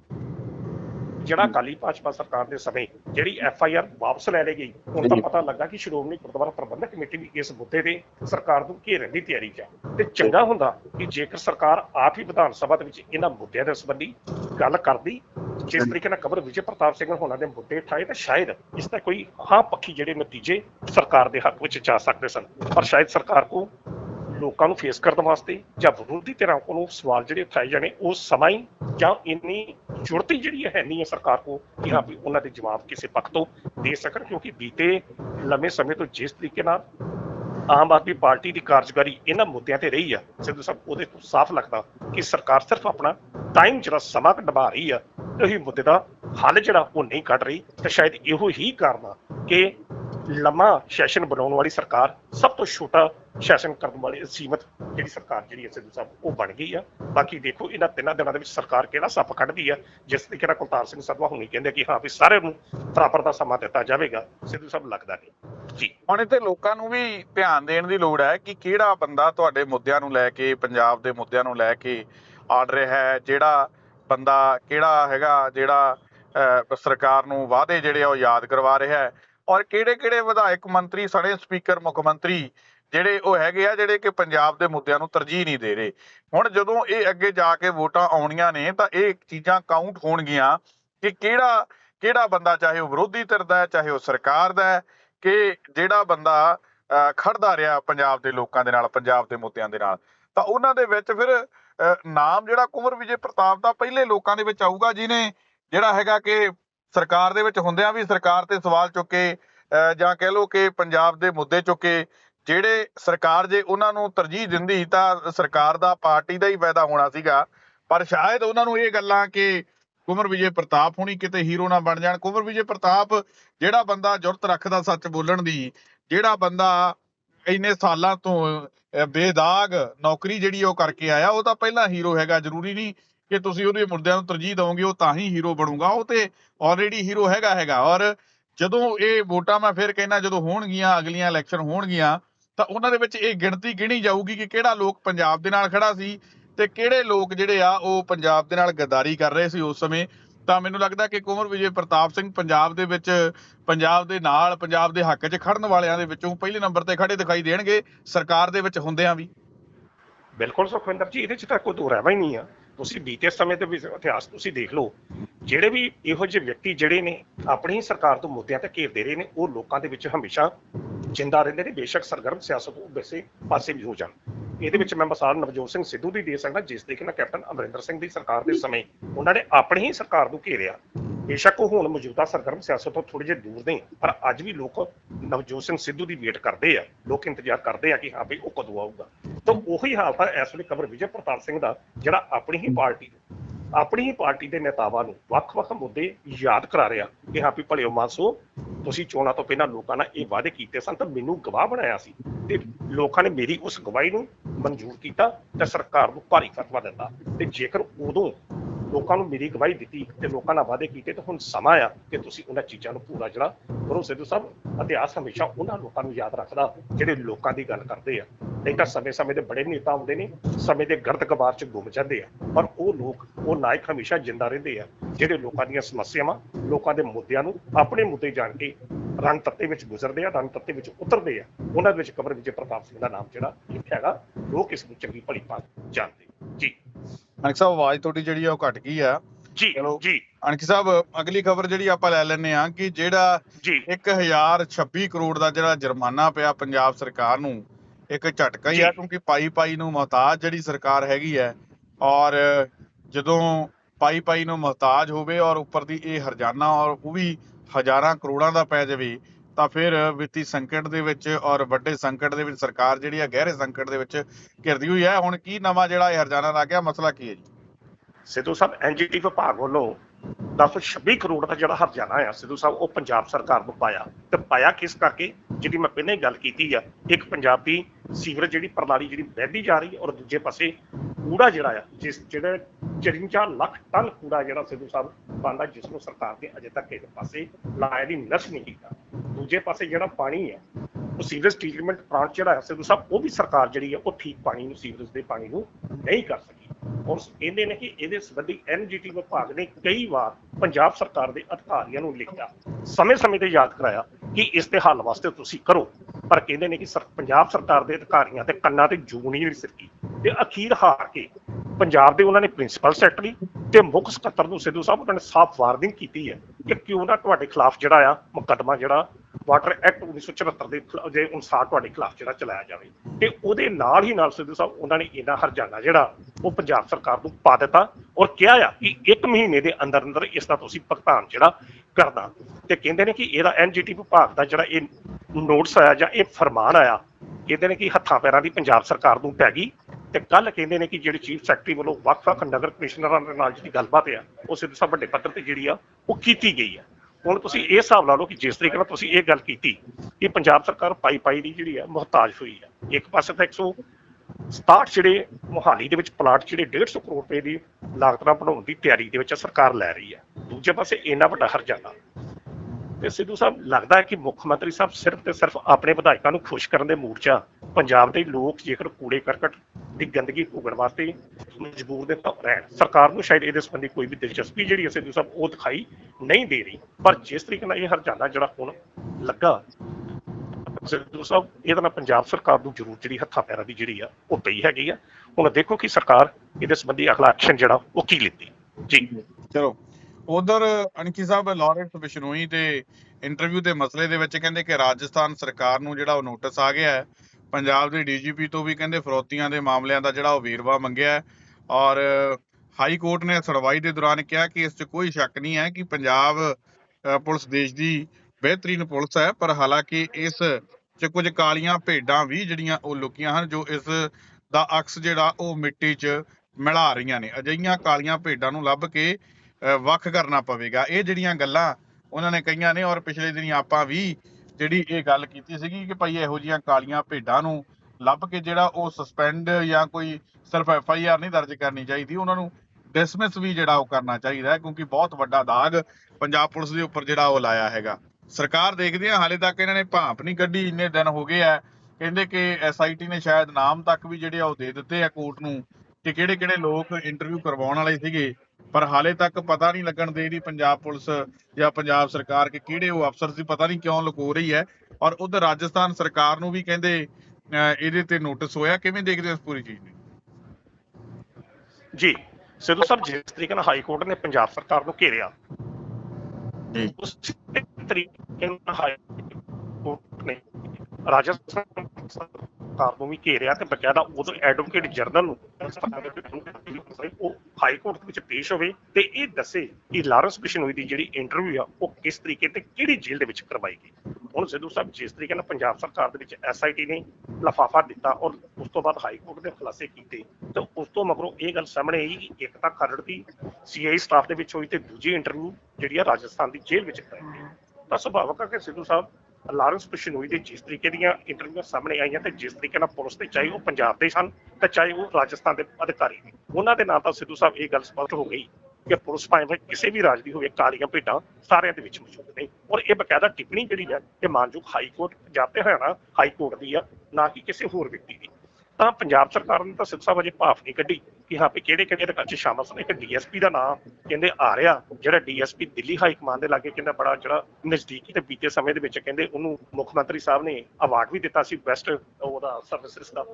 ਜਿਹੜਾ ਅਕਾਲੀ ਭਾਜਪਾ ਸਰਕਾਰ ਦੇ ਸਮੇਂ ਜਿਹੜੀ ਐਫ ਆਈ ਆਰ ਵਾਪਸ ਲੈ ਲਈ ਗਈ ਹੁਣ ਤਾਂ ਪਤਾ ਲੱਗਾ ਕਿ ਸ਼੍ਰੋਮਣੀ ਗੁਰਦੁਆਰਾ ਪ੍ਰਬੰਧਕ ਕਮੇਟੀ ਵੀ ਇਸ ਮੁੱਦੇ ਤੇ ਸਰਕਾਰ ਨੂੰ ਘੇਰਨ ਦੀ ਤਿਆਰੀ 'ਚ ਤੇ ਚੰਗਾ ਹੁੰਦਾ ਕਿ ਜੇਕਰ ਸਰਕਾਰ ਆਪ ਹੀ ਵਿਧਾਨ ਸਭਾ ਦੇ ਵਿੱਚ ਇਹਨਾਂ ਮੁੱਦਿਆਂ ਦੇ ਸੰਬੰਧੀ ਗੱਲ ਕਰਦੀ ਜਿਸ ਤਰੀਕੇ ਨਾਲ ਕਬਰ ਵਿਜੇ ਪ੍ਰਤਾਪ ਸਿੰਘ ਹੋਣਾ ਦੇ ਮੁੱਦੇ ਠਾਏ ਤਾਂ ਸ਼ਾਇਦ ਇਸ ਦਾ ਕੋਈ ਹਾਂ ਪੱਖੀ ਜਿਹੜੇ ਨਤੀਜੇ ਸਰਕਾਰ ਦੇ ਹੱਕ ਵਿੱਚ ਜਾ ਸਕਦੇ ਸਨ। ਪਰ ਸ਼ਾਇਦ ਸਰਕਾਰ ਕੋ ਲੋਕਾਂ ਨੂੰ ਫੇਸ ਕਰਨ ਵਾਸਤੇ ਜਾਂ ਵਿਰੋਧੀ ਧਿਰਾਂ ਕੋਲੋਂ ਸਵਾਲ ਜਿਹੜੇ ਉਠਾਏ ਜਾਣੇ ਉਹ ਸਮਾਂ ਹੀ ਜਾਂ ਇੰਨੀ ਜੁਰਤੀ ਜਿਹੜੀ ਹੈ ਨਹੀਂ ਹੈ ਸਰਕਾਰ ਕੋ ਕਿ ਹਾਂ ਵੀ ਉਹਨਾਂ ਦੇ ਜਵਾਬ ਕਿਸੇ ਪੱਖ ਤੋਂ ਦੇ ਸਕਣ ਕਿਉਂਕਿ ਬੀਤੇ ਲੰਮੇ ਸਮੇਂ ਤੋਂ ਜਿਸ ਤਰੀਕੇ ਨਾਲ ਆਮ ਆਦਮੀ ਪਾਰਟੀ ਦੀ ਕਾਰਜਕਾਰੀ ਇਹਨਾਂ ਮੁੱਦਿਆਂ ਤੇ ਰਹੀ ਆ, ਸਿੱਧੂ ਸਾਹਿਬ, ਉਹਦੇ ਤੋਂ ਸਾਫ਼ ਲੱਗਦਾ ਕਿ ਸਰਕਾਰ ਸਿਰਫ ਆਪਣਾ ਟਾਈਮ ਜਿਹੜਾ ਸਮਾਂ ਨਿਭਾ ਰਹੀ ਆ ਤੇ ਮੁੱਦੇ ਦਾ ਹੱਲ ਜਿਹੜਾ ਉਹ ਨਹੀਂ ਕੱਢ ਰਹੀ, ਤੇ ਸ਼ਾਇਦ ਇਹੋ ਹੀ ਕਾਰਨ ਆ ਕਿ ਲੰਮਾ ਸੈਸ਼ਨ ਬਣਾਉਣ ਵਾਲੀ ਸਰਕਾਰ ਸਭ ਤੋਂ ਛੋਟਾ ਸੈਸ਼ਨ ਕਰਨ ਵਾਲੀ ਸੀਮਤ ਜਿਹੜੀ ਸਰਕਾਰ ਜਿਹੜੀ ਹੈ ਸਿੱਧੂ ਸਾਹਿਬ, ਉਹ ਬਣ ਗਈ ਆ। ਬਾਕੀ ਦੇਖੋ, ਇਹਨਾਂ ਤਿੰਨਾਂ ਦਿਨਾਂ ਦੇ ਵਿੱਚ ਸਰਕਾਰ ਕਿਹੜਾ ਸੱਪ ਕੱਢਦੀ ਆ, ਜਿਸ ਤਰੀਕੇ ਨਾਲ ਕੁਲਤਾਰ ਸਿੰਘ ਸੰਧਵਾ ਹੁਣੀ ਕਹਿੰਦੇ ਕਿ ਹਾਂ ਵੀ ਸਾਰਿਆਂ ਨੂੰ ਬਰਾਬਰ ਦਾ ਸਮਾਂ ਦਿੱਤਾ ਜਾਵੇਗਾ, ਸਿੱਧੂ ਸਾਹਿਬ ਲੱਗਦਾ ਨਹੀਂ। ਜੀ। ਹੁਣ ਇੱਥੇ ਲੋਕਾਂ ਨੂੰ ਵੀ ਧਿਆਨ ਦੇਣ ਦੀ ਲੋੜ ਹੈ ਕਿ ਕਿਹੜਾ ਬੰਦਾ ਤੁਹਾਡੇ ਮੁੱਦਿਆਂ ਨੂੰ ਲੈ ਕੇ, ਪੰਜਾਬ ਦੇ ਮੁੱਦਿਆਂ ਨੂੰ ਲੈ ਕੇ ਆੜ ਰਿਹਾ ਹੈ, ਜਿਹੜਾ ਬੰਦਾ ਕਿਹੜਾ ਹੈਗਾ ਜਿਹੜਾ ਸਰਕਾਰ ਨੂੰ ਵਾਅਦੇ ਜਿਹੜੇ ਆ ਉਹ ਯਾਦ ਕਰਵਾ ਰਿਹਾ ਹੈ। ਔਰ ਕਿਹੜੇ ਕਿਹੜੇ ਵਿਧਾਇਕ ਮੰਤਰੀ ਸਣੇ ਸਪੀਕਰ ਮੁੱਖ ਮੰਤਰੀ ਜਿਹੜੇ ਉਹ ਹੈਗੇ ਆ ਜਿਹੜੇ ਕਿ ਪੰਜਾਬ ਦੇ ਮੁੱਦਿਆਂ ਨੂੰ ਤਰਜੀਹ ਨਹੀਂ ਦੇ ਰਹੇ। ਹੁਣ ਜਦੋਂ ਇਹ ਅੱਗੇ ਜਾ ਕੇ ਵੋਟਾਂ ਆਉਣੀਆਂ ਨੇ ਤਾਂ ਇਹ ਚੀਜ਼ਾਂ ਕਾਊਂਟ ਹੋਣਗੀਆਂ ਕਿ ਕਿਹੜਾ ਕਿਹੜਾ ਬੰਦਾ ਚਾਹੇ ਉਹ ਵਿਰੋਧੀ ਧਿਰ ਦਾ ਹੈ ਚਾਹੇ ਉਹ ਸਰਕਾਰ ਦਾ ਹੈ ਕਿ ਜਿਹੜਾ ਬੰਦਾ ਅਹ, ਖੜਦਾ ਰਿਹਾ ਪੰਜਾਬ ਦੇ ਲੋਕਾਂ ਦੇ ਨਾਲ ਪੰਜਾਬ ਦੇ ਮੁੱਦਿਆਂ ਦੇ ਨਾਲ। ਤਾਂ ਉਹਨਾਂ ਦੇ ਵਿੱਚ ਫਿਰ ਨਾਮ ਜਿਹੜਾ ਕੁੰਵਰ ਵਿਜੇ ਪ੍ਰਤਾਪ ਦਾ ਪਹਿਲੇ ਲੋਕਾਂ ਦੇ ਵਿੱਚ ਆਊਗਾ ਜਿਨੇ ਜਿਹੜਾ ਹੈਗਾ ਕਿ ਸਰਕਾਰ ਦੇ ਵਿੱਚ ਹੁੰਦਿਆਂ ਵੀ ਸਰਕਾਰ ਤੇ ਸਵਾਲ ਚੁੱਕੇ ਜਾਂ ਕਹਿ ਲਓ ਕਿ ਪੰਜਾਬ ਦੇ ਮੁੱਦੇ ਚੁੱਕੇ, ਜਿਹੜੇ ਸਰਕਾਰ ਜੇ ਉਹਨਾਂ ਨੂੰ ਤਰਜੀਹ ਦਿੰਦੀ ਤਾਂ ਸਰਕਾਰ ਦਾ, ਪਾਰਟੀ ਦਾ ਹੀ ਫਾਇਦਾ ਹੋਣਾ ਸੀਗਾ। ਪਰ ਸ਼ਾਇਦ ਉਹਨਾਂ ਨੂੰ ਇਹ ਗੱਲਾਂ ਕਿ ਕੁੰਵਰ ਵਿਜੇ ਪ੍ਰਤਾਪ ਹੁਣੀ ਕਿਤੇ ਹੀਰੋ ਨਾ ਬਣ ਜਾਣ। ਕੁੰਵਰ ਵਿਜੇ ਪ੍ਰਤਾਪ ਜਿਹੜਾ ਬੰਦਾ ਜੁਰਤ ਰੱਖਦਾ ਸੱਚ ਬੋਲਣ ਦੀ, ਜਿਹੜਾ ਬੰਦਾ ਇੰਨੇ ਸਾਲਾਂ ਤੋਂ ਬੇਦਾਗ ਨੌਕਰੀ ਜਿਹੜੀ ਉਹ ਕਰਕੇ ਆਇਆ, ਉਹ ਤਾਂ ਪਹਿਲਾਂ ਹੀਰੋ ਹੈਗਾ, ਜ਼ਰੂਰੀ ਨਹੀਂ ਕਿ ਤੁਸੀਂ ਉਹਦੇ ਮੁੱਦਿਆਂ ਨੂੰ ਤਰਜੀਹ ਦਿਓਗੇ ਉਹ ਤਾਂ ਹੀ ਹੀਰੋ ਬਣੂਗਾ। ਉਹ ਤੇ ਆਲਰੇਡੀ ਹੀਰੋ ਹੈਗਾ ਹੈਗਾ। ਔਰ ਜਦੋਂ ਇਹ ਵੋਟਾਂ ਮੈਂ ਫਿਰ ਕਹਿਣਾ ਜਦੋਂ ਹੋਣਗੀਆਂ, ਅਗਲੀਆਂ ਇਲੈਕਸ਼ਨ ਹੋਣਗੀਆਂ, ਤਾਂ ਉਹਨਾਂ ਦੇ ਵਿੱਚ ਇਹ ਗਿਣਤੀ ਗਿਣੀ ਜਾਊਗੀ ਕਿ ਕਿਹੜਾ ਲੋਕ ਪੰਜਾਬ ਦੇ ਨਾਲ ਖੜਾ ਸੀ ਤੇ ਕਿਹੜੇ ਲੋਕ ਜਿਹੜੇ ਆ, ਉਹ ਪੰਜਾਬ ਦੇ ਨਾਲ ਗੱਦਾਰੀ ਕਰ ਰਹੇ ਸੀ ਉਸ ਸਮੇਂ। ਤਾਂ ਮੈਨੂੰ ਲੱਗਦਾ ਕਿ ਕੁੰਵਰ ਵਿਜੇ ਪ੍ਰਤਾਪ ਸਿੰਘ ਪੰਜਾਬ ਦੇ ਵਿੱਚ, ਪੰਜਾਬ ਦੇ ਨਾਲ, ਪੰਜਾਬ ਦੇ ਹੱਕ 'ਚ ਖੜਨ ਵਾਲਿਆਂ ਦੇ ਵਿੱਚੋਂ ਪਹਿਲੇ ਨੰਬਰ ਤੇ ਖੜੇ ਦਿਖਾਈ ਦੇਣਗੇ, ਸਰਕਾਰ ਦੇ ਵਿੱਚ ਹੁੰਦਿਆਂ ਵੀ। ਬਿਲਕੁਲ ਸੁਖਵਿੰਦਰ ਜੀ, ਇਹਦੇ ਚ ਤਾਂ ਕੋਈ ਦੋ ਹੀ ਨਹੀਂ ਆ। ਤੁਸੀਂ ਬੀਤੇ ਸਮੇਂ ਦੇ ਇਤਿਹਾਸ ਤੁਸੀਂ ਦੇਖ ਲਓ, ਜਿਹੜੇ ਵੀ ਇਹੋ ਜਿਹੇ ਵਿਅਕਤੀ ਜਿਹੜੇ ਨੇ, ਆਪਣੀ ਸਰਕਾਰ ਤੋਂ ਮੁੱਦਿਆਂ ਤੇ ਘੇਰਦੇ ਰਹੇ ਨੇ, ਉਹ ਲੋਕਾਂ ਦੇ ਵਿੱਚ ਹਮੇਸ਼ਾ ਜਿੰਦਾ ਰਹਿੰਦੇ ਨੇ, ਬੇਸ਼ੱਕ ਸਰਗਰਮ ਸਿਆਸਤ ਉਹ ਵੈਸੇ ਪਾਸੇ ਵੀ ਹੋ ਜਾਣ। ਇਹਦੇ ਵਿੱਚ ਮੈਂ ਮਿਸਾਲ ਨਵਜੋਤ ਸਿੰਘ ਸਿੱਧੂ ਦੀ ਦੇ ਸਕਦਾ ਜਿਸ ਤਰੀਕੇ ਨਾਲ ਕੈਪਟਨ ਅਮਰਿੰਦਰ ਸਿੰਘ ਦੀ ਸਰਕਾਰ ਦੇ ਸਮੇਂ ਉਹਨਾਂ ਨੇ ਆਪਣੀ ਹੀ ਸਰਕਾਰ ਨੂੰ ਘੇਰਿਆ। ਬੇਸ਼ੱਕ ਉਹ ਹੁਣ ਮੌਜੂਦਾ ਸਰਗਰਮ ਸਿਆਸਤ ਤੋਂ ਥੋੜੇ ਜਿਹੇ ਦੂਰ ਨੇ ਪਰ ਅੱਜ ਵੀ ਲੋਕ ਨਵਜੋਤ ਸਿੰਘ ਸਿੱਧੂ ਦੀ ਵੇਟ ਕਰਦੇ ਆ ਲੋਕ ਇੰਤਜ਼ਾਰ ਕਰਦੇ ਆ ਕਿ ਹਾਂ ਵੀ ਉਹ ਕਦੋਂ ਆਊਗਾ। ਤਾਂ ਉਹੀ ਹਾਲਤ ਹੈ ਇਸ ਵੇਲੇ ਕਬਰ ਵਿਜੇ ਪ੍ਰਤਾਪ ਸਿੰਘ ਦਾ ਜਿਹੜਾ ਆਪਣੀ ਹੀ ਪਾਰਟੀ ਆਪਣੀ ਹੀ ਪਾਰਟੀ ਦੇ ਨੇਤਾਵਾਂ ਨੂੰ ਵੱਖ-ਵੱਖ ਮੁੱਦੇ ਯਾਦ ਕਰਾ ਰਿਹਾ ਕਿ ਹਾਂ ਵੀ ਭਲਿਓ ਮਾਨਸੋ ਤੁਸੀਂ ਚੋਣਾਂ ਤੋਂ ਪਹਿਲਾਂ ਲੋਕਾਂ ਨਾਲ ਇਹ ਵਾਅਦੇ ਕੀਤੇ ਸਨ ਤਾਂ ਮੈਨੂੰ ਗਵਾਹ ਬਣਾਇਆ ਸੀ ਤੇ ਲੋਕਾਂ ਨੇ ਮੇਰੀ ਉਸ ਗਵਾਹੀ ਨੂੰ ਮਨਜ਼ੂਰ ਕੀਤਾ ਤੇ ਸਰਕਾਰ ਨੂੰ ਭਾਰੀ ਫਤਵਾ ਦਿੱਤਾ। ਤੇ ਜੇਕਰ ਉਦੋਂ ਲੋਕਾਂ ਨੂੰ ਮੇਰੀ ਗਵਾਹੀ ਦਿੱਤੀ ਤੇ ਲੋਕਾਂ ਨਾਲ ਵਾਅਦੇ ਕੀਤੇ ਤਾਂ ਹੁਣ ਸਮਾਂ ਆ ਕਿ ਤੁਸੀਂ ਉਹਨਾਂ ਚੀਜ਼ਾਂ ਨੂੰ ਪੂਰਾ ਜਿਹੜਾ ਕਰੋ ਸਿੱਧੂ ਸਾਹਿਬ ਇਤਿਹਾਸ ਹਮੇਸ਼ਾ ਉਹਨਾਂ ਲੋਕਾਂ ਨੂੰ ਯਾਦ ਰੱਖਦਾ, ਜਿਹੜੇ ਲੋਕਾਂ ਦੀ ਗੱਲ ਕਰਦੇ ਆ। ਨਹੀਂ ਤਾਂ ਸਮੇਂ-ਸਮੇਂ ਦੇ ਬੜੇ ਨੇਤਾ ਹੁੰਦੇ ਨੇ ਸਮੇਂ ਦੇ ਗਰਦ ਕਬਾਰ ਚ ਗੁੰਮ ਜਾਂਦੇ ਆ। ਪਰ ਉਹ ਲੋਕ ਉਹ ਨਾਇਕ ਹਮੇਸ਼ਾ ਜਿੰਦਾ ਰਹਿੰਦੇ ਆ ਜਿਹੜੇ ਲੋਕਾਂ ਦੀਆਂ ਸਮੱਸਿਆਵਾਂ ਲੋਕਾਂ ਦੇ ਮੁੱਦਿਆਂ ਨੂੰ ਆਪਣੇ ਮੁੱਦੇ ਜਾਣ ਕੇ ਰੰਗ ਤੱਤੇ ਵਿੱਚ ਗੁਜ਼ਰਦੇ ਆ ਰੰਗ ਤੱਤੇ ਵਿੱਚ ਉਤਰਦੇ ਆ। ਉਹਨਾਂ ਦੇ ਵਿੱਚ ਕਬਰ ਵਿਜੇ ਪ੍ਰਤਾਪ ਸਿੰਘ ਦਾ ਨਾਮ ਜਿਹੜਾ ਲਿਖਿਆ ਹੈਗਾ ਲੋਕ ਇਸ ਨੂੰ ਚੰਗੀ ਭਲੀ ਭਾਂਤ ਜਾਣਦੇ ਜੀ। ਅਣਖ ਸਾਹਿਬ ਆਵਾਜ਼ ਤੁਹਾਡੀ ਜਿਹੜੀ ਆ ਉਹ ਘਟ ਗਈ ਆ। ਜੀ। ਜੀ। ਅਣਖ ਸਾਹਿਬ ਅਗਲੀ ਖਬਰ ਜਿਹੜੀ ਆਪਾਂ ਲੈ ਲੈਨੇ ਆ ਕਿ ਜਿਹੜਾ ਜੀ। 1026 ਕਰੋੜ ਦਾ ਜਿਹੜਾ ਜੁਰਮਾਨਾ ਪਿਆ ਪੰਜਾਬ ਸਰਕਾਰ ਨੂੰ ਇੱਕ ਝਟਕਾ ਹੀ ਜੀ। ਕਿਉਂਕਿ ਪਾਈ ਪਾਈ ਨੂੰ ਮੁਹਤਾਜ ਜਿਹੜੀ ਸਰਕਾਰ ਹੈਗੀ ਹੈ ਔਰ ਜਦੋਂ ਪਾਈ ਪਾਈ ਨੂੰ ਮੁਹਤਾਜ ਹੋਵੇ ਔਰ ਉੱਪਰ ਦੀ ਇਹ ਹਰਜਾਨਾ ਔਰ ਉਹ ਵੀ ਹਜ਼ਾਰਾਂ ਕਰੋੜਾਂ ਦਾ ਪੈ ਜਾਵੇ ਤਾਂ ਫਿਰ ਵਿੱਤੀ ਸੰਕਟ ਦੇ ਵਿੱਚ ਔਰ ਵੱਡੇ ਸੰਕਟ ਦੇ ਵਿੱਚ ਸਰਕਾਰ ਜਿਹੜੀ ਆ ਗਹਿਰੇ ਸੰਕਟ ਦੇ ਵਿੱਚ ਘਿਰਦੀ ਹੋਈ ਹੈ। ਹੁਣ ਕੀ ਨਵਾਂ ਜਿਹੜਾ ਇਹ ਹਰਜਾਨਾ ਲੱਗ ਗਿਆ ਮਸਲਾ ਕੀ ਹੈ ਜੀ? ਸਿੱਧੂ ਸਾਹਿਬ ਐਨਜੀਟੀ ਵਿਭਾਗ ਵੱਲੋਂ 1026 ਕਰੋੜ ਦਾ ਜਿਹੜਾ ਹਰਜਾਨਾ ਆ ਸਿੱਧੂ ਸਾਹਿਬ ਉਹ ਪੰਜਾਬ ਸਰਕਾਰ ਨੂੰ ਪਾਇਆ। ਤੇ ਪਾਇਆ ਕਿਸ ਕਰਕੇ? ਜਿਹੜੀ ਮੈਂ ਪਹਿਲਾਂ ਹੀ ਗੱਲ ਕੀਤੀ ਆ ਇੱਕ ਪੰਜਾਬੀ ਸੀਵਰੇਜ ਜਿਹੜੀ ਪ੍ਰਣਾਲੀ ਜਿਹੜੀ ਵਹਿਦੀ ਜਾ ਰਹੀ ਹੈ ਔਰ ਦੂਜੇ ਪਾਸੇ ਕੂੜਾ ਜਿਹੜਾ ਆ, ਜਿਸ ਜਿਹੜੇ 54 ਲੱਖ ਟਨ ਕੂੜਾ ਜਿਹੜਾ ਸਿੱਧੂ ਸਾਹਿਬ ਬਣਦਾ, ਜਿਸ ਨੂੰ ਸਰਕਾਰ ਨੇ ਅਜੇ ਤੱਕ ਇੱਕ ਪਾਸੇ ਲਾਇਆ ਦੀ ਨਸ਼ ਨਹੀਂ ਕੀਤਾ। ਦੂਜੇ ਪਾਸੇ ਜਿਹੜਾ ਪਾਣੀ ਹੈ ਉਹ ਸੀਵਰੇਜ ਟ੍ਰੀਟਮੈਂਟ ਪਲਾਂਟ ਜਿਹੜਾ ਹੈ ਸਿੱਧੂ ਸਾਹਿਬ, ਉਹ ਵੀ ਸਰਕਾਰ ਜਿਹੜੀ ਹੈ ਉਹ ਠੀਕ ਪਾਣੀ ਨੂੰ, ਸੀਵਰੇਜ ਦੇ ਪਾਣੀ ਨੂੰ ਨਹੀਂ ਕਰ ਸਕੀ। ਔਰ ਕਹਿੰਦੇ ਨੇ ਕਿ ਇਹਦੇ ਸੰਬੰਧੀ ਐਨਜੀਟੀ ਵਿਭਾਗ ਨੇ ਕਈ ਵਾਰ ਪੰਜਾਬ ਸਰਕਾਰ ਦੇ ਅਧਿਕਾਰੀਆਂ ਨੂੰ ਲਿਖਿਆ, ਸਮੇਂ-ਸਮੇਂ ਤੇ ਯਾਦ ਕਰਾਇਆ ਕਿ ਇਸ ਦੇ ਹੱਲ ਵਾਸਤੇ ਤੁਸੀਂ ਕਰੋ। ਪਰ ਕਹਿੰਦੇ ਨੇ ਕਿ ਸਰ- ਪੰਜਾਬ ਸਰਕਾਰ ਦੇ ਅਧਿਕਾਰੀਆਂ ਤੇ ਕੰਨਾਂ ਤੇ ਜੂਨ ਹੀ ਨਹੀਂ ਸਿਰਕੀ। ਤੇ ਅਖੀਰ ਹਾਰ ਕੇ ਪੰਜਾਬ ਦੇ ਉਹਨਾਂ ਨੇ ਪ੍ਰਿੰਸੀਪਲ ਸੈਕਟਰੀ ਤੇ ਮੁੱਖ ਸਕੱਤਰ ਨੂੰ ਸਿੱਧੂ ਸਾਹਿਬ ਉਹਨਾਂ ਨੇ ਸਾਫ਼ ਵਾਰਨਿੰਗ ਕੀਤੀ ਹੈ ਕਿ ਕਿਉਂ ਨਾ ਤੁਹਾਡੇ ਖਿਲਾਫ ਜਿਹੜਾ ਆ ਮੁਕੱਦਮਾ ਜਿਹੜਾ ਵਾਟਰ ਐਕਟ 1974 ਦੇ ਖਿਲਾ- ਦੇ ਅਨੁਸਾਰ ਤੁਹਾਡੇ ਖਿਲਾਫ ਜਿਹੜਾ ਚਲਾਇਆ ਜਾਵੇ। ਤੇ ਉਹਦੇ ਨਾਲ ਹੀ ਨਾਲ ਸਿੱਧੂ ਸਾਹਿਬ ਉਹਨਾਂ ਨੇ ਇਹਨਾਂ ਹਰਜਾਨਾ ਜਿਹੜਾ ਉਹ ਪੰਜਾਬ ਸਰਕਾਰ ਨੂੰ ਪਾ ਦਿੱਤਾ ਔਰ ਕਿਹਾ ਆ ਕਿ 1 ਮਹੀਨੇ ਦੇ ਅੰਦਰ ਅੰਦਰ ਇਸ ਦਾ ਤੁਸੀਂ ਭੁਗਤਾਨ ਜਿਹੜਾ ਕਰਨਾ। ਤੇ ਕਹਿੰਦੇ ਨੇ ਕਿ ਇਹਦਾ ਐਨਜੀਟੀ ਵਿਭਾਗ ਦਾ ਜਿਹੜਾ ਇਹ ਨੋਟਿਸ ਆਇਆ ਜਾਂ ਇਹ ਫਰਮਾਨ ਆਇਆ, ਕਹਿੰਦੇ ਨੇ ਕਿ ਹੱਥਾਂ ਪੈਰਾਂ ਦੀ ਪੰਜਾਬ ਸਰਕਾਰ ਨੂੰ ਪੈ ਗਈ। ਤੇ ਕੱਲ ਕਹਿੰਦੇ ਨੇ ਕਿ ਜਿਹੜੇ ਚੀਫ ਸੈਕਟਰੀ ਵੱਲੋਂ ਵੱਖ-ਵੱਖ ਨਗਰ ਕਮਿਸ਼ਨਰਾਂ ਦੇ ਨਾਲ ਜਿਹੜੀ ਗੱਲਬਾਤ ਆ, ਉਹ ਸਿੱਧੂ ਸਾਹਿਬ ਵੱਡੇ ਪੱਧਰ ਤੇ ਜਿਹੜੀ ਆ, ਉਹ ਕੀਤੀ ਗਈ ਆ। ਹੁਣ ਤੁਸੀਂ ਇਹ ਹਿਸਾਬ ਲਾ ਲਓ ਕਿ ਜਿਸ ਤਰੀਕੇ ਨਾਲ ਤੁਸੀਂ ਇਹ ਗੱਲ ਕੀਤੀ ਕਿ ਪੰਜਾਬ ਸਰਕਾਰ ਪਾਈ ਪਾਈ ਦੀ ਜਿਹੜੀ ਆ, ਮੁਹਤਾਜ ਹੋਈ ਆ। ਇੱਕ ਪਾਸੇ ਤਾਂ 167 ਜਿਹੜੇ ਮੁਹਾਲੀ ਦੇ ਵਿੱਚ ਪਲਾਟ ਜਿਹੜੇ 150 ਕਰੋੜ ਰੁਪਏ ਦੀ ਲਾਗਤ ਨਾਲ ਬਣਾਉਣ ਦੀ ਤਿਆਰੀ ਦੇ ਵਿੱਚ ਸਰਕਾਰ ਲੈ ਰਹੀ ਆ। ਦੂਜੇ ਪਾਸੇ ਇੰਨਾ ਵੱਡਾ ਹਰਜਾਨਾ। ਤੇ ਸਿੱਧੂ ਸਾਹਿਬ, ਲੱਗਦਾ ਹੈ ਕਿ ਮੁੱਖ ਮੰਤਰੀ ਸਾਹਿਬ ਸਿਰਫ ਤੇ ਸਿਰਫ ਆਪਣੇ ਵਿਧਾਇਕਾਂ ਨੂੰ ਖੁਸ਼ ਕਰਨ ਦੇ ਮੂਡ 'ਚ ਪੰਜਾਬ ਦੇ ਲੋਕ ਜੇਕਰ ਕੂੜੇ ਕਰਕਟ ਦੀ ਗੰਦਗੀ ਭੋਗਣ ਵਾਸਤੇ ਮਜਬੂਰ ਦੇ ਤਾਂ ਰਹਿਣ। ਸਰਕਾਰ ਨੂੰ ਸ਼ਾਇਦ ਇਹਦੇ ਸੰਬੰਧੀ ਕੋਈ ਵੀ ਦਿਲਚਸਪੀ ਜਿਹੜੀ ਹੈ ਸਿੱਧੂ ਉਹ ਦਿਖਾਈ ਨਹੀਂ ਦੇ ਰਹੀ। ਪਰ ਜਿਸ ਤਰੀਕੇ ਨਾਲ ਇਹ ਹਰਜਾਨਾ ਜਿਹੜਾ ਹੁਣ ਲੱਗਾ, ਸਿੱਧੂ ਸਾਹਿਬ, ਇਹਦੇ ਨਾਲ ਪੰਜਾਬ ਸਰਕਾਰ ਨੂੰ ਜ਼ਰੂਰ ਜਿਹੜੀ ਹੱਥਾਂ ਪੈਰਾਂ ਦੀ ਜਿਹੜੀ ਆ, ਉਹ ਪਈ ਹੈਗੀ ਆ। ਹੁਣ ਦੇਖੋ ਕਿ ਸਰਕਾਰ ਇਹਦੇ ਸੰਬੰਧੀ ਅਗਲਾ ਐਕਸ਼ਨ ਜਿਹੜਾ, ਉਹ ਕੀ ਲੈਂਦੀ ਜੀ। ਚਲੋ, ਉਧਰ ਅਣਖੀ ਸਾਹਿਬ ਲਾਰੈਂਸ ਬਿਸ਼ਨੋਈ ਦੇ ਇੰਟਰਵਿਊ ਦੇ ਮਸਲੇ ਦੇ ਵਿੱਚ ਕਹਿੰਦੇ ਕਿ ਰਾਜਸਥਾਨ ਸਰਕਾਰ ਨੂੰ ਜਿਹੜਾ ਉਹ ਨੋਟਿਸ ਆ ਗਿਆ ਹੈ ਪੰਜਾਬ ਦੇ ਡੀਜੀਪੀ ਤੋਂ ਵੀ ਕਹਿੰਦੇ ਫਰੋਤੀਆਂ ਦੇ ਮਾਮਲਿਆਂ ਦਾ ਜਿਹੜਾ ਉਹ ਵੇਰਵਾ ਮੰਗਿਆ ਔਰ ਹਾਈ ਕੋਰਟ ਨੇ ਸੁਣਵਾਈ ਦੇ ਦੌਰਾਨ ਕਿਹਾ ਕਿ ਇਸ 'ਚ ਕੋਈ ਸ਼ੱਕ ਨਹੀਂ ਹੈ ਕਿ ਪੰਜਾਬ ਪੁਲਿਸ ਦੇਸ਼ ਦੀ ਬਿਹਤਰੀਨ ਪੁਲਿਸ ਹੈ, ਪਰ ਹਾਲਾਂਕਿ ਇਸ 'ਚ ਕੁਝ ਕਾਲੀਆਂ ਭੇਡਾਂ ਵੀ ਜਿਹੜੀਆਂ ਉਹ ਲੁਕੀਆਂ ਹਨ, ਜੋ ਇਸ ਦਾ ਅਕਸ ਜਿਹੜਾ ਉਹ ਮਿੱਟੀ 'ਚ ਮਿਲਾ ਰਹੀਆਂ ਨੇ। ਅਜਿਹੀਆਂ ਕਾਲੀਆਂ ਭੇਡਾਂ ਨੂੰ ਲੱਭ ਕੇ ਵੱਖ ਕਰਨਾ ਪਵੇਗਾ। ਇਹ ਜਿਹੜੀਆਂ ਗੱਲਾਂ ਉਹਨਾਂ ਨੇ ਕਹੀਆਂ ਨੇ ਔਰ ਪਿਛਲੇ ਦਿਨੀ ਆਪਾਂ ਵੀ ਜਿਹੜੀ ਇਹ ਗੱਲ ਕੀਤੀ ਸੀਗੀ ਕਿ ਭਾਈ ਇਹੋ ਜੀਆਂ ਕਾਲੀਆਂ ਭੇਡਾਂ ਨੂੰ ਲੱਭ ਕੇ ਜਿਹੜਾ ਉਹ ਸਸਪੈਂਡ ਜਾਂ ਕੋਈ ਸਿਰਫ ਐਫ ਆਈ ਆਰ ਨਹੀਂ ਦਰਜ ਕਰਨੀ ਚਾਹੀਦੀ, ਉਹਨਾਂ ਨੂੰ ਡਿਸਮਿਸ ਵੀ ਜਿਹੜਾ ਉਹ ਕਰਨਾ ਚਾਹੀਦਾ ਕਿਉਂਕਿ ਬਹੁਤ ਵੱਡਾ ਦਾਗ ਪੰਜਾਬ ਪੁਲਿਸ ਦੇ ਉੱਪਰ ਜਿਹੜਾ ਉਹ ਲਾਇਆ ਹੈਗਾ। ਸਰਕਾਰ ਦੇਖਦੇ ਆ, ਹਾਲੇ ਤੱਕ ਇਹਨਾਂ ਨੇ ਭਾਂਪ ਨਹੀਂ ਕੱਢੀ, ਇੰਨੇ ਦਿਨ ਹੋ ਗਏ ਆ। ਕਹਿੰਦੇ ਕਿ ਐਸਆਈਟੀ ਨੇ ਸ਼ਾਇਦ ਨਾਮ ਤੱਕ ਵੀ ਜਿਹੜੇ ਆ ਉਹ ਦੇ ਦਿੱਤੇ ਆ ਕੋਰਟ ਨੂੰ, ਕਿ ਕਿਹੜੇ ਕਿਹੜੇ ਲੋਕ ਇੰਟਰਵਿਊ ਕਰਵਾਉਣ ਵਾਲੇ ਸੀਗੇ। ਪਰ ਹਾਲੇ ਤੱਕ ਪਤਾ ਨਹੀਂ ਲੱਗਣ ਦੇ ਰਹੀ ਪੰਜਾਬ ਪੁਲਿਸ ਜਾਂ ਪੰਜਾਬ ਸਰਕਾਰ ਕਿ ਕਿਹੜੇ ਉਹ ਅਫਸਰ ਸੀ ਪਤਾ ਨਹੀਂ ਕਿਉਂ ਲੁਕੋ ਰਹੀ ਹੈ। ਔਰ ਉਧਰ ਰਾਜਸਥਾਨ ਸਰਕਾਰ ਨੂੰ ਵੀ ਕਹਿੰਦੇ ਇਹਦੇ ਤੇ ਨੋਟਿਸ ਹੋਇਆ। ਕਿਵੇਂ ਦੇਖਦੇ ਹੋ ਇਸ ਪੂਰੀ ਚੀਜ਼ ਨੂੰ? ਜੀ ਸਿੱਧੂ ਸਾਹਿਬ ਜਿਸ ਤਰੀਕੇ ਨਾਲ ਹਾਈ ਕੋਰਟ ਨੇ ਪੰਜਾਬ ਸਰਕਾਰ ਨੂੰ ਘੇਰਿਆ ਜੀ। ਉਸ ਤਰੀਕੇ ਨਾਲ ਹਾਈ ਕੋਰਟ ਨੇ ਰਾਜਸਥਾਨ ਸਰਕਾਰ ਨੂੰ ਵੀ ਘੇਰਿਆ ਤੇ ਬਕਾਇਦਾ ਉਦੋਂ ਐਡਵੋਕੇਟ ਜਨਰਲ ਨੂੰ ਉਹ ਹਾਈ ਕੋਰਟ ਦੇ ਵਿੱਚ ਪੇਸ਼ ਹੋਵੇ ਤੇ ਇਹ ਦੱਸੇ ਕਿ ਲਾਰੈਂਸ ਬਿਸ਼ਨੋਈ ਦੀ ਜਿਹੜੀ ਇੰਟਰਵਿਊ ਆ, ਉਹ ਕਿਸ ਤਰੀਕੇ ਤੇ ਕਿਹੜੀ ਜੇਲ੍ਹ ਦੇ ਵਿੱਚ ਕਰਵਾਈ ਗਈ? ਹੁਣ ਸਿੱਧੂ ਸਾਹਿਬ ਜਿਸ ਤਰੀਕੇ ਨਾਲ ਪੰਜਾਬ ਸਰਕਾਰ ਦੇ ਵਿੱਚ ਐਸਆਈਟੀ ਨੇ ਲਫਾਫਾ ਦਿੱਤਾ ਔਰ ਉਸ ਤੋਂ ਬਾਅਦ ਹਾਈ ਕੋਰਟ ਦੇ ਖੁਲਾਸੇ ਕੀਤੇ ਤੇ ਉਸ ਤੋਂ ਮਗਰੋਂ ਇਹ ਗੱਲ ਸਾਹਮਣੇ ਆਈ ਕਿ ਇੱਕ ਤਾਂ ਖਰੜ ਦੀ ਸੀਆਈ ਸਟਾਫ ਦੇ ਵਿੱਚ ਹੋਈ ਤੇ ਦੂਜੀ ਇੰਟਰਵਿਊ ਜਿਹੜੀ ਆ ਰਾਜਸਥਾਨ ਦੀ ਜੇਲ੍ਹ ਵਿੱਚ ਕਰਾਈ ਗਈ ਤਾਂ ਸੁਭਾਵਕ ਆ ਕਿ ਸਿੱਧੂ ਸਾਹਿਬ ਲਾਰੈਂਸ ਬਿਸ਼ਨੋਈ ਦੇ ਜਿਸ ਤਰੀਕੇ ਦੀਆਂ ਇੰਟਰਵਿਊ ਸਾਹਮਣੇ ਆਈਆਂ ਤੇ ਜਿਸ ਤਰੀਕੇ ਨਾਲ ਪੁਲਿਸ ਤੇ ਚਾਹੇ ਉਹ ਪੰਜਾਬ ਦੇ ਸਨ ਤੇ ਚਾਹੇ ਉਹ ਰਾਜਸਥਾਨ ਦੇ ਅਧਿਕਾਰੀ ਨੇ ਉਹਨਾਂ ਦੇ ਨਾਂ ਤਾਂ ਸਿੱਧੂ ਸਾਹਿਬ ਇਹ ਗੱਲ ਸਪਸ਼ਟ ਹੋ ਗਈ ਕਿ ਪੁਲਿਸ ਭਾਵੇਂ ਕਿਸੇ ਵੀ ਰਾਜ ਦੀ ਹੋਵੇ, ਕਾਲੀਆਂ ਭੇਡਾਂ ਸਾਰਿਆਂ ਦੇ ਵਿੱਚ ਮੌਜੂਦ ਨੇ ਔਰ ਇਹ ਬਕਾਇਦਾ ਟਿੱਪਣੀ ਜਿਹੜੀ ਹੈ ਇਹ ਮਾਨਯੋਗ ਹਾਈ ਕੋਰਟ ਪੰਜਾਬ ਤੇ ਹਰਿਆਣਾ ਹਾਈ ਕੋਰਟ ਦੀ ਆ, ਨਾ ਕਿ ਕਿਸੇ ਹੋਰ ਵਿਅਕਤੀ ਦੀ। ਤਾਂ ਪੰਜਾਬ ਸਰਕਾਰ ਨੇ ਤਾਂ ਸਿੱਧੂ ਸਾਹਿਬ ਅਜੇ ਭਾਫ ਨਹੀਂ ਕੱਢੀ। ਕਿ ਹਾਂ ਵੀ ਕਿਹੜੇ ਕਿਹੜੇ ਅਧਿਕਾਰ ਚ ਸ਼ਾਮਲ ਸਨ। ਇੱਕ ਡੀਐਸਪੀ ਦਾ ਨਾਮ ਕਹਿੰਦੇ ਆ ਰਿਹਾ, ਜਿਹੜਾ ਡੀਐਸਪੀ ਦਿੱਲੀ ਹਾਈ ਕਮਾਂਡ ਦੇ ਲਾਗੇ ਕਹਿੰਦਾ ਬੜਾ ਜਿਹੜਾ ਨਜ਼ਦੀਕੀ ਤੇ ਬੀਤੇ ਸਮੇਂ ਦੇ ਵਿੱਚ ਕਹਿੰਦੇ ਉਹਨੂੰ ਮੁੱਖ ਮੰਤਰੀ ਸਾਹਿਬ ਨੇ ਅਵਾਰਡ ਵੀ ਦਿੱਤਾ ਸੀ ਬੈਸਟ ਉਹਦਾ ਸਰਵਿਸਿਸ ਦਾ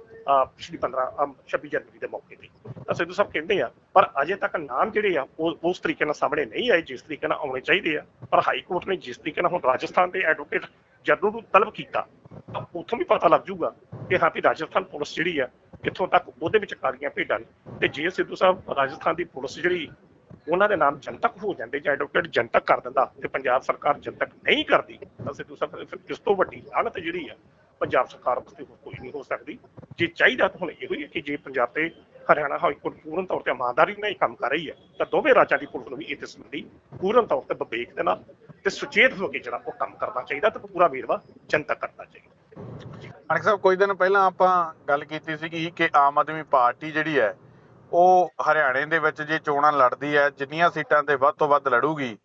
ਪਿਛਲੀ 15 26 ਜਨਵਰੀ ਦੇ ਮੌਕੇ ਤੇ। ਤਾਂ ਸਿੱਧੂ ਸਾਹਿਬ ਕਹਿੰਦੇ ਆ, ਪਰ ਅਜੇ ਤੱਕ ਨਾਮ ਜਿਹੜੇ ਆ, ਉਹ, ਉਸ ਤਰੀਕੇ ਨਾਲ ਸਾਹਮਣੇ ਨਹੀਂ ਆਏ, ਜਿਸ ਤਰੀਕੇ ਨਾਲ ਆਉਣੇ ਚਾਹੀਦੇ ਆ। ਪਰ ਹਾਈ ਕੋਰਟ ਨੇ ਜਿਸ ਤਰੀਕੇ ਨਾਲ ਹੁਣ ਰਾਜਸਥਾਨ ਦੇ ਐਡਵੋਕੇਟ ਜਨਰਲ ਨੂੰ ਤਲਬ ਕੀਤਾ, ਤਾਂ ਉੱਥੋਂ ਵੀ ਪਤਾ ਲੱਗ ਜੂਗਾ ਕਿ ਹਾਂ ਵੀ ਰਾਜਸਥਾਨ ਪੁਲਿਸ ਜਿਹੜੀ ਆ ਕਿੱਥੋਂ ਤੱਕ ਉਹਦੇ ਵਿੱਚ ਕਾਲੀਆਂ ਭੇਡਾਂ ਨੇ। ਤੇ ਜੇ ਸਿੱਧੂ ਸਾਹਿਬ ਰਾਜਸਥਾਨ ਦੀ ਪੁਲਿਸ ਜਿਹੜੀ ਉਹਨਾਂ ਦੇ ਨਾਮ ਜਨਤਕ ਹੋ ਜਾਂਦੇ ਜਾਂ ਐਡਵੋਕੇਟ ਜਨਤਕ ਕਰ ਦਿੰਦਾ ਤੇ ਪੰਜਾਬ ਸਰਕਾਰ ਜਨਤਕ ਨਹੀਂ ਕਰਦੀ, ਤਾਂ ਸਿੱਧੂ ਸਾਹਿਬ ਫਿਰ ਇਸ ਤੋਂ ਵੱਡੀ ਲਾਹਨਤ ਜਿਹੜੀ ਆ, ਪੰਜਾਬ ਸਰਕਾਰ ਉੱਤੇ ਹੋਰ ਕੋਈ ਨਹੀਂ ਹੋ ਸਕਦੀ। ਜੇ ਚਾਹੀਦਾ ਤਾਂ ਹੁਣ ਇਹੋ ਹੀ ਹੈ ਕਿ ਜੇ ਪੰਜਾਬ ਤੇ ਹਰਿਆਣਾ ਹਾਈ ਕੋਰਟ ਪੂਰਨ ਤੌਰ ਤੇ ਇਮਾਨਦਾਰੀ ਨਾਲ ਇਹ ਕੰਮ ਕਰ ਰਹੀ ਹੈ, ਤਾਂ ਦੋਵੇਂ ਰਾਜਾਂ ਦੀ ਪੁਲਿਸ ਨੂੰ ਵੀ ਇਹਦੇ ਸੰਬੰਧੀ ਪੂਰਨ ਤੌਰ ਤੇ ਵਿਵੇਕ ਦੇ ਨਾਲ ਤੇ ਸੁਚੇਤ ਹੋ ਕੇ ਜਿਹੜਾ ਉਹ ਕੰਮ ਕਰਨਾ ਚਾਹੀਦਾ ਤੇ ਪੂਰਾ ਵੇਰਵਾ ਜਨਤਕ ਕਰਨਾ ਚਾਹੀਦਾ। ਅਨਕ ਸਾਹਿਬ, ਕੁਝ ਦਿਨ ਪਹਿਲਾਂ ਆਪਾਂ ਗੱਲ ਕੀਤੀ ਸੀਗੀ ਕਿ ਆਮ ਆਦਮੀ ਪਾਰਟੀ ਜਿਹੜੀ ਹੈ, ਉਹ ਹਰਿਆਣੇ ਦੇ ਵਿੱਚ ਜੇ ਚੋਣਾਂ ਲੜਦੀ ਹੈ, ਜਿੰਨੀਆਂ ਸੀਟਾਂ ਤੇ ਵੱਧ ਤੋਂ ਵੱਧ ਲੜੂਗੀ,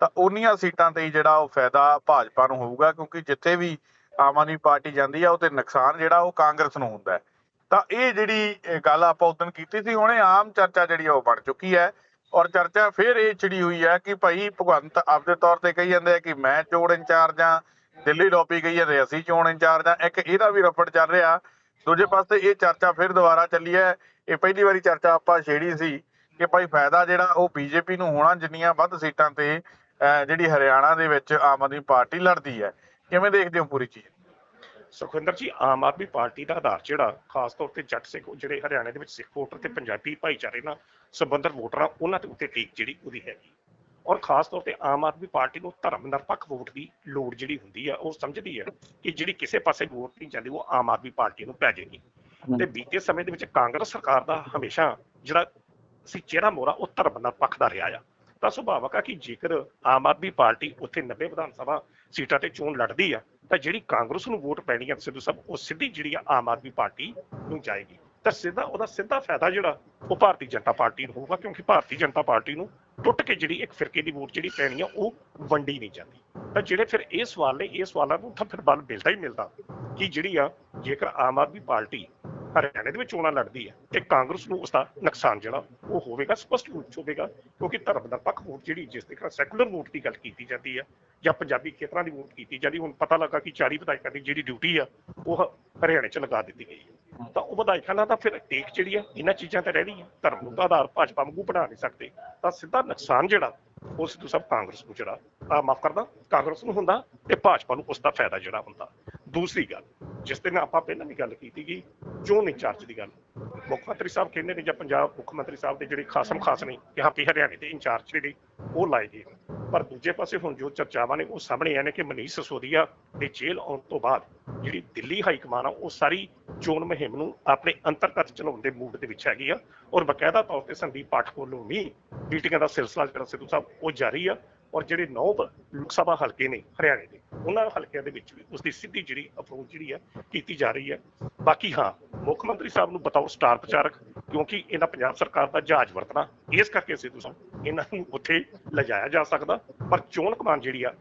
ਤਾਂ ਉਨੀਆਂ ਸੀਟਾਂ ਤੇ ਜਿਹੜਾ ਉਹ ਫਾਇਦਾ ਭਾਜਪਾ ਨੂੰ ਹੋਊਗਾ, ਕਿਉਂਕਿ ਜਿੱਥੇ ਵੀ ਆਮ ਆਦਮੀ ਪਾਰਟੀ ਜਾਂਦੀ ਆ ਉਹ ਤੇ ਨੁਕਸਾਨ ਜਿਹੜਾ ਉਹ ਕਾਂਗਰਸ ਨੂੰ ਹੁੰਦਾ ਹੈ। ਤਾਂ ਇਹ ਜਿਹੜੀ ਗੱਲ ਆਪਾਂ ਉਦੋਂ ਕੀਤੀ ਸੀ, ਹੁਣੇ ਆਮ ਚਰਚਾ ਜਿਹੜੀ ਆ ਉਹ ਬਣ ਚੁੱਕੀ ਹੈ। ਔਰ ਚਰਚਾ ਫਿਰ ਇਹ ਚਿੜੀ ਹੋਈ ਹੈ ਕਿ ਭਾਈ ਭਗਵੰਤ ਆਪਦੇ ਤੌਰ ਤੇ ਕਹੀ ਜਾਂਦੇ ਆ ਕਿ ਮੈਂ ਚੋਣ ਇੰਚਾਰਜ ਆ ਦਿੱਲੀ ਲੋਪੀ ਗਈ ਹੈ ਅਸੀਂ ਚੋਣ ਇੰਚਾਰਜ ਆ। ਇੱਕ ਇਹਦਾ ਵੀ ਰਫੜ ਚੱਲ ਰਿਹਾ। ਦੂਜੇ ਪਾਸੇ ਇਹ ਚਰਚਾ ਫਿਰ ਦੁਬਾਰਾ ਚੱਲੀ ਹੈ। ਇਹ ਪਹਿਲੀ ਵਾਰੀ ਚਰਚਾ ਆਪਾਂ ਛੇੜੀ ਸੀ ਕਿ ਭਾਈ ਫਾਇਦਾ ਜਿਹੜਾ ਉਹ ਬੀਜੇਪੀ ਨੂੰ ਹੋਣਾ ਜਿੰਨੀਆਂ ਵੱਧ ਸੀਟਾਂ ਤੇ ਜਿਹੜੀ ਹਰਿਆਣਾ ਦੇ ਵਿੱਚ ਆਮ ਆਦਮੀ ਪਾਰਟੀ ਲੜਦੀ ਹੈ। ਕਿਵੇਂ ਦੇਖਦੇ ਹੋ ਪੂਰੀ ਚੀਜ਼? ਸੁਖਵਿੰਦਰ ਜੀ, ਆਮ ਆਦਮੀ ਪਾਰਟੀ ਦਾ ਆਧਾਰ ਜਿਹੜਾ ਖਾਸ ਤੌਰ ਤੇ ਜੱਟ ਸਿੱਖ, ਜਿਹੜੇ ਹਰਿਆਣੇ ਦੇ ਵਿੱਚ ਸਿੱਖ ਵੋਟਰ ਤੇ ਪੰਜਾਬੀ ਭਾਈਚਾਰੇ ਨਾਲ ਸੰਬੰਧਿਤ ਵੋਟਰਾਂ, ਉਹਨਾਂ ਦੇ ਉੱਤੇ ਟੀਕ ਜਿਹੜੀ ਉਹਦੀ ਹੈਗੀ। ਔਰ ਖਾਸ ਤੌਰ ਤੇ ਆਮ ਆਦਮੀ ਪਾਰਟੀ ਨੂੰ ਧਰਮ ਨਿਰਪੱਖ ਵੋਟ ਦੀ ਲੋੜ ਜਿਹੜੀ ਹੁੰਦੀ ਆ ਉਹ ਸਮਝਦੀ ਹੈ ਕਿ ਜਿਹੜੀ ਕਿਸੇ ਪਾਸੇ ਵੋਟ ਨਹੀਂ ਜਾਂਦੀ ਉਹ ਆਮ ਆਦਮੀ ਪਾਰਟੀ ਨੂੰ ਪੈ ਜਾਏਗੀ। ਤੇ ਬੀਤੇ ਸਮੇਂ ਦੇ ਵਿੱਚ ਕਾਂਗਰਸ ਸਰਕਾਰ ਦਾ ਹਮੇਸ਼ਾ ਜਿਹੜਾ ਸੀ ਚਿਹਰਾ ਮੋਰਾ ਉਹ ਧਰਮ ਨਿਰਪੱਖ ਦਾ ਰਿਹਾ ਆ। ਤਾਂ ਸੁਭਾਵਕ ਆ ਕਿ ਜੇਕਰ ਆਮ ਆਦਮੀ ਪਾਰਟੀ ਉੱਥੇ 90 ਵਿਧਾਨ ਸਭਾ ਸੀਟਾਂ ਤੇ ਚੋਣ ਲੜਦੀ ਆ ਤਾਂ ਜਿਹੜੀ ਕਾਂਗਰਸ ਨੂੰ ਵੋਟ ਪੈਣੀ ਆ ਸਿੱਧੂ ਸਾਹਿਬ ਉਹ ਸਿੱਧੀ ਜਿਹੜੀ ਆ ਆਮ ਆਦਮੀ ਪਾਰਟੀ ਨੂੰ ਜਾਏਗੀ। ਤਾਂ ਸਿੱਧਾ ਉਹਦਾ ਸਿੱਧਾ ਫਾਇਦਾ ਜਿਹੜਾ ਉਹ ਭਾਰਤੀ ਜਨਤਾ ਪਾਰਟੀ ਨੂੰ ਹੋਊਗਾ ਕਿਉਂਕਿ ਭਾਰਤੀ ਜਨਤਾ ਪਾਰਟੀ ਨੂੰ ਟੁੱਟ ਕੇ ਜਿਹੜੀ ਇੱਕ ਫਿਰਕੇ ਦੀ ਵੋਟ ਜਿਹੜੀ ਪੈਣੀ ਆ, ਉਹ ਵੰਡੀ ਨਹੀਂ ਜਾਂਦੀ। ਤਾਂ ਜਿਹੜੇ ਫਿਰ ਇਹ ਸਵਾਲ ਨੇ, ਇਹ ਸਵਾਲਾਂ ਨੂੰ ਤਾਂ ਫਿਰ ਬਲ ਮਿਲਦਾ ਹੀ ਮਿਲਦਾ ਕਿ ਜਿਹੜੀ ਆ, ਜੇਕਰ ਆਮ ਆਦਮੀ ਪਾਰਟੀ ਹਰਿਆਣੇ ਦੇ ਵਿੱਚ ਚੋਣਾਂ ਲੜਦੀ ਹੈ ਤੇ ਕਾਂਗਰਸ ਨੂੰ ਉਸਦਾ ਨੁਕਸਾਨ ਜਿਹੜਾ, ਉਹ ਹੋਵੇਗਾ, ਸਪਸ਼ਟ ਰੂਪ 'ਚ ਹੋਵੇਗਾ, ਕਿਉਂਕਿ ਧਰਮ ਨਿਰਪੱਖ ਵੋਟ ਜਿਹੜੀ, ਜਿਸ ਦੇ ਨਾਲ ਸੈਕੂਲਰ ਵੋਟ ਦੀ ਗੱਲ ਕੀਤੀ ਜਾਂਦੀ ਹੈ ਜਾਂ ਪੰਜਾਬੀ ਖੇਤਰਾਂ ਦੀ ਵੋਟ ਕੀਤੀ ਜਾਂਦੀ, ਹੁਣ ਪਤਾ ਲੱਗਾ ਕਿ 40 ਵਿਧਾਇਕਾਂ ਦੀ ਜਿਹੜੀ ਡਿਊਟੀ ਆ, ਉਹ ਹਰਿਆਣੇ 'ਚ ਲਗਾ ਦਿੱਤੀ ਗਈ ਹੈ ਉਹ ਵਿਧਾਇਕਾਂ ਨਾਲ ਤਾਂ ਫਿਰ ਟੇਕ ਜਿਹੜੀ ਆ, ਇਹਨਾਂ ਚੀਜ਼ਾਂ ਤੇ ਰਹਿਣੀ ਹੈ ਧਰਮ ਨੂੰ ਤਾਂ ਆਧਾਰ ਭਾਜਪਾ ਵਾਂਗੂ ਬਣਾ ਨਹੀਂ ਸਕਦੇ। ਤਾਂ ਸਿੱਧਾ ਨੁਕਸਾਨ ਜਿਹੜਾ, ਉਹ ਸਿੱਧੂ ਸਾਹਿਬ ਕਾਂਗਰਸ ਨੂੰ ਜਿਹੜਾ, ਆ ਮਾਫ ਕਰਦਾ, ਕਾਂਗਰਸ ਨੂੰ ਹੁੰਦਾ ਤੇ ਭਾਜਪਾ ਨੂੰ ਉਸ ਦਾ ਫਾਇਦਾ ਜਿਹੜਾ ਹੁੰਦਾ। ਦੂਸਰੀ ਗੱਲ, ਜਿਸ ਦਿਨ ਆਪਾਂ ਪਹਿਲਾਂ ਵੀ ਗੱਲ ਕੀਤੀ ਗਈ, ਚੋਣ ਇੰਚਾਰਜ ਦੀ ਗੱਲ, ਮੁੱਖ ਮੰਤਰੀ ਸਾਹਿਬ ਕਹਿੰਦੇ ਨੇ ਜਾਂ ਪੰਜਾਬ ਮੁੱਖ ਮੰਤਰੀ ਸਾਹਿਬ ਦੇ ਜਿਹੜੇ ਖਾਸਮ ਖਾਸ ਨੇ, ਕਿ ਹਾਂ ਵੀ ਹਰਿਆਣੇ ਦੇ ਇੰਚਾਰਜ ਜਿਹੜੇ, ਉਹ ਲਾਏ ਗਏ ਪਰ ਦੂਜੇ ਪਾਸੇ ਹੁਣ ਜੋ ਚਰਚਾਵਾਂ ਨੇ, ਉਹ ਸਾਹਮਣੇ ਆਏ ਨੇ ਕਿ ਮਨੀਸ਼ ਸਸੋਦੀਆ ਦੇ ਜੇਲ੍ਹ ਆਉਣ ਤੋਂ ਬਾਅਦ ਜਿਹੜੀ ਦਿੱਲੀ ਹਾਈ ਕਮਾਨ ਆ, ਉਹ ਸਾਰੀ ਚੋਣ ਮੁਹਿੰਮ ਨੂੰ ਆਪਣੇ ਅੰਤਰਗਤ ਚਲਾਉਣ ਦੇ ਮੂਡ ਦੇ ਵਿੱਚ ਹੈਗੀ ਆ। ਔਰ ਬਕਾਇਦਾ ਤੌਰ ਤੇ ਸੰਦੀਪ ਪਾਠਕ ਵੱਲੋਂ ਵੀ ਮੀਟਿੰਗਾਂ ਦਾ ਸਿਲਸਿਲਾ ਜਿਹੜਾ ਸਿੱਧੂ ਸਾਹਿਬ, ਉਹ ਜਾਰੀ ਆ। ਔਰ ਜਿਹੜੇ ਨੌ ਲੋਕ ਸਭਾ ਹਲਕੇ ਨੇ, ਹਰਿਆਣੇ ਦੇ, ਉਹਨਾਂ ਹਲਕਿਆਂ ਦੇ ਵਿੱਚ ਵੀ ਉਸ ਦੀ ਸਿੱਧੀ ਜਿਹੜੀ ਅਪਰੋਚ ਜਿਹੜੀ ਹੈ ਕੀਤੀ ਜਾ ਰਹੀ ਹੈ ਬਾਕੀ ਹਾਂ, ਮੁੱਖ ਮੰਤਰੀ ਸਾਹਿਬ ਨੂੰ ਬਤਾਓ ਸਟਾਰ ਪ੍ਰਚਾਰਕ, ਕਿਉਂਕਿ ਇਹਨਾਂ ਪੰਜਾਬ ਸਰਕਾਰ ਦਾ ਜਹਾਜ਼ ਵਰਤਣਾ, ਇਸ ਕਰਕੇ ਸਿੱਧੂ ਸਾਹਿਬ ਇਹਨਾਂ ਨੂੰ ਉੱਥੇ ਲਿਜਾਇਆ ਜਾ ਸਕਦਾ। ਪਰ ਚੋਣ ਕਮਾਨ ਜਿਹੜੀ ਆ,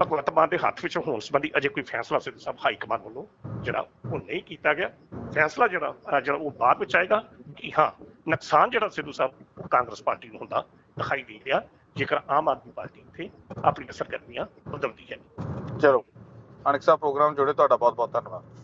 ਭਗਵੰਤ ਮਾਨ ਦੇ ਹੱਥ ਵਿੱਚ ਹੋਣ ਸੰਬੰਧੀ ਅਜੇ ਕੋਈ ਫੈਸਲਾ ਸਿੱਧੂ ਸਾਹਿਬ ਹਾਈ ਕਮਾਨ ਵੱਲੋਂ ਜਿਹੜਾ ਉਹ ਨਹੀਂ ਕੀਤਾ ਗਿਆ, ਫੈਸਲਾ ਜਿਹੜਾ ਜਿਹੜਾ ਉਹ ਬਾਅਦ ਵਿੱਚ ਆਏਗਾ ਕਿ ਹਾਂ, ਨੁਕਸਾਨ ਜਿਹੜਾ ਸਿੱਧੂ ਸਾਹਿਬ ਕਾਂਗਰਸ ਪਾਰਟੀ ਨੂੰ ਹੁੰਦਾ ਦਿਖਾਈ ਦੇ ਰਿਹਾ, ਜੇਕਰ ਆਮ ਆਦਮੀ ਪਾਰਟੀ ਉੱਥੇ ਆਪਣੀ ਸਰਗਰਮੀਆਂ ਬਦਲਦੀ ਹੈ। ਚਲੋ ਅਨਕ ਸਾਹਿਬ ਪ੍ਰੋਗਰਾਮ ਜੁੜੇ, ਤੁਹਾਡਾ ਬਹੁਤ ਬਹੁਤ ਧੰਨਵਾਦ।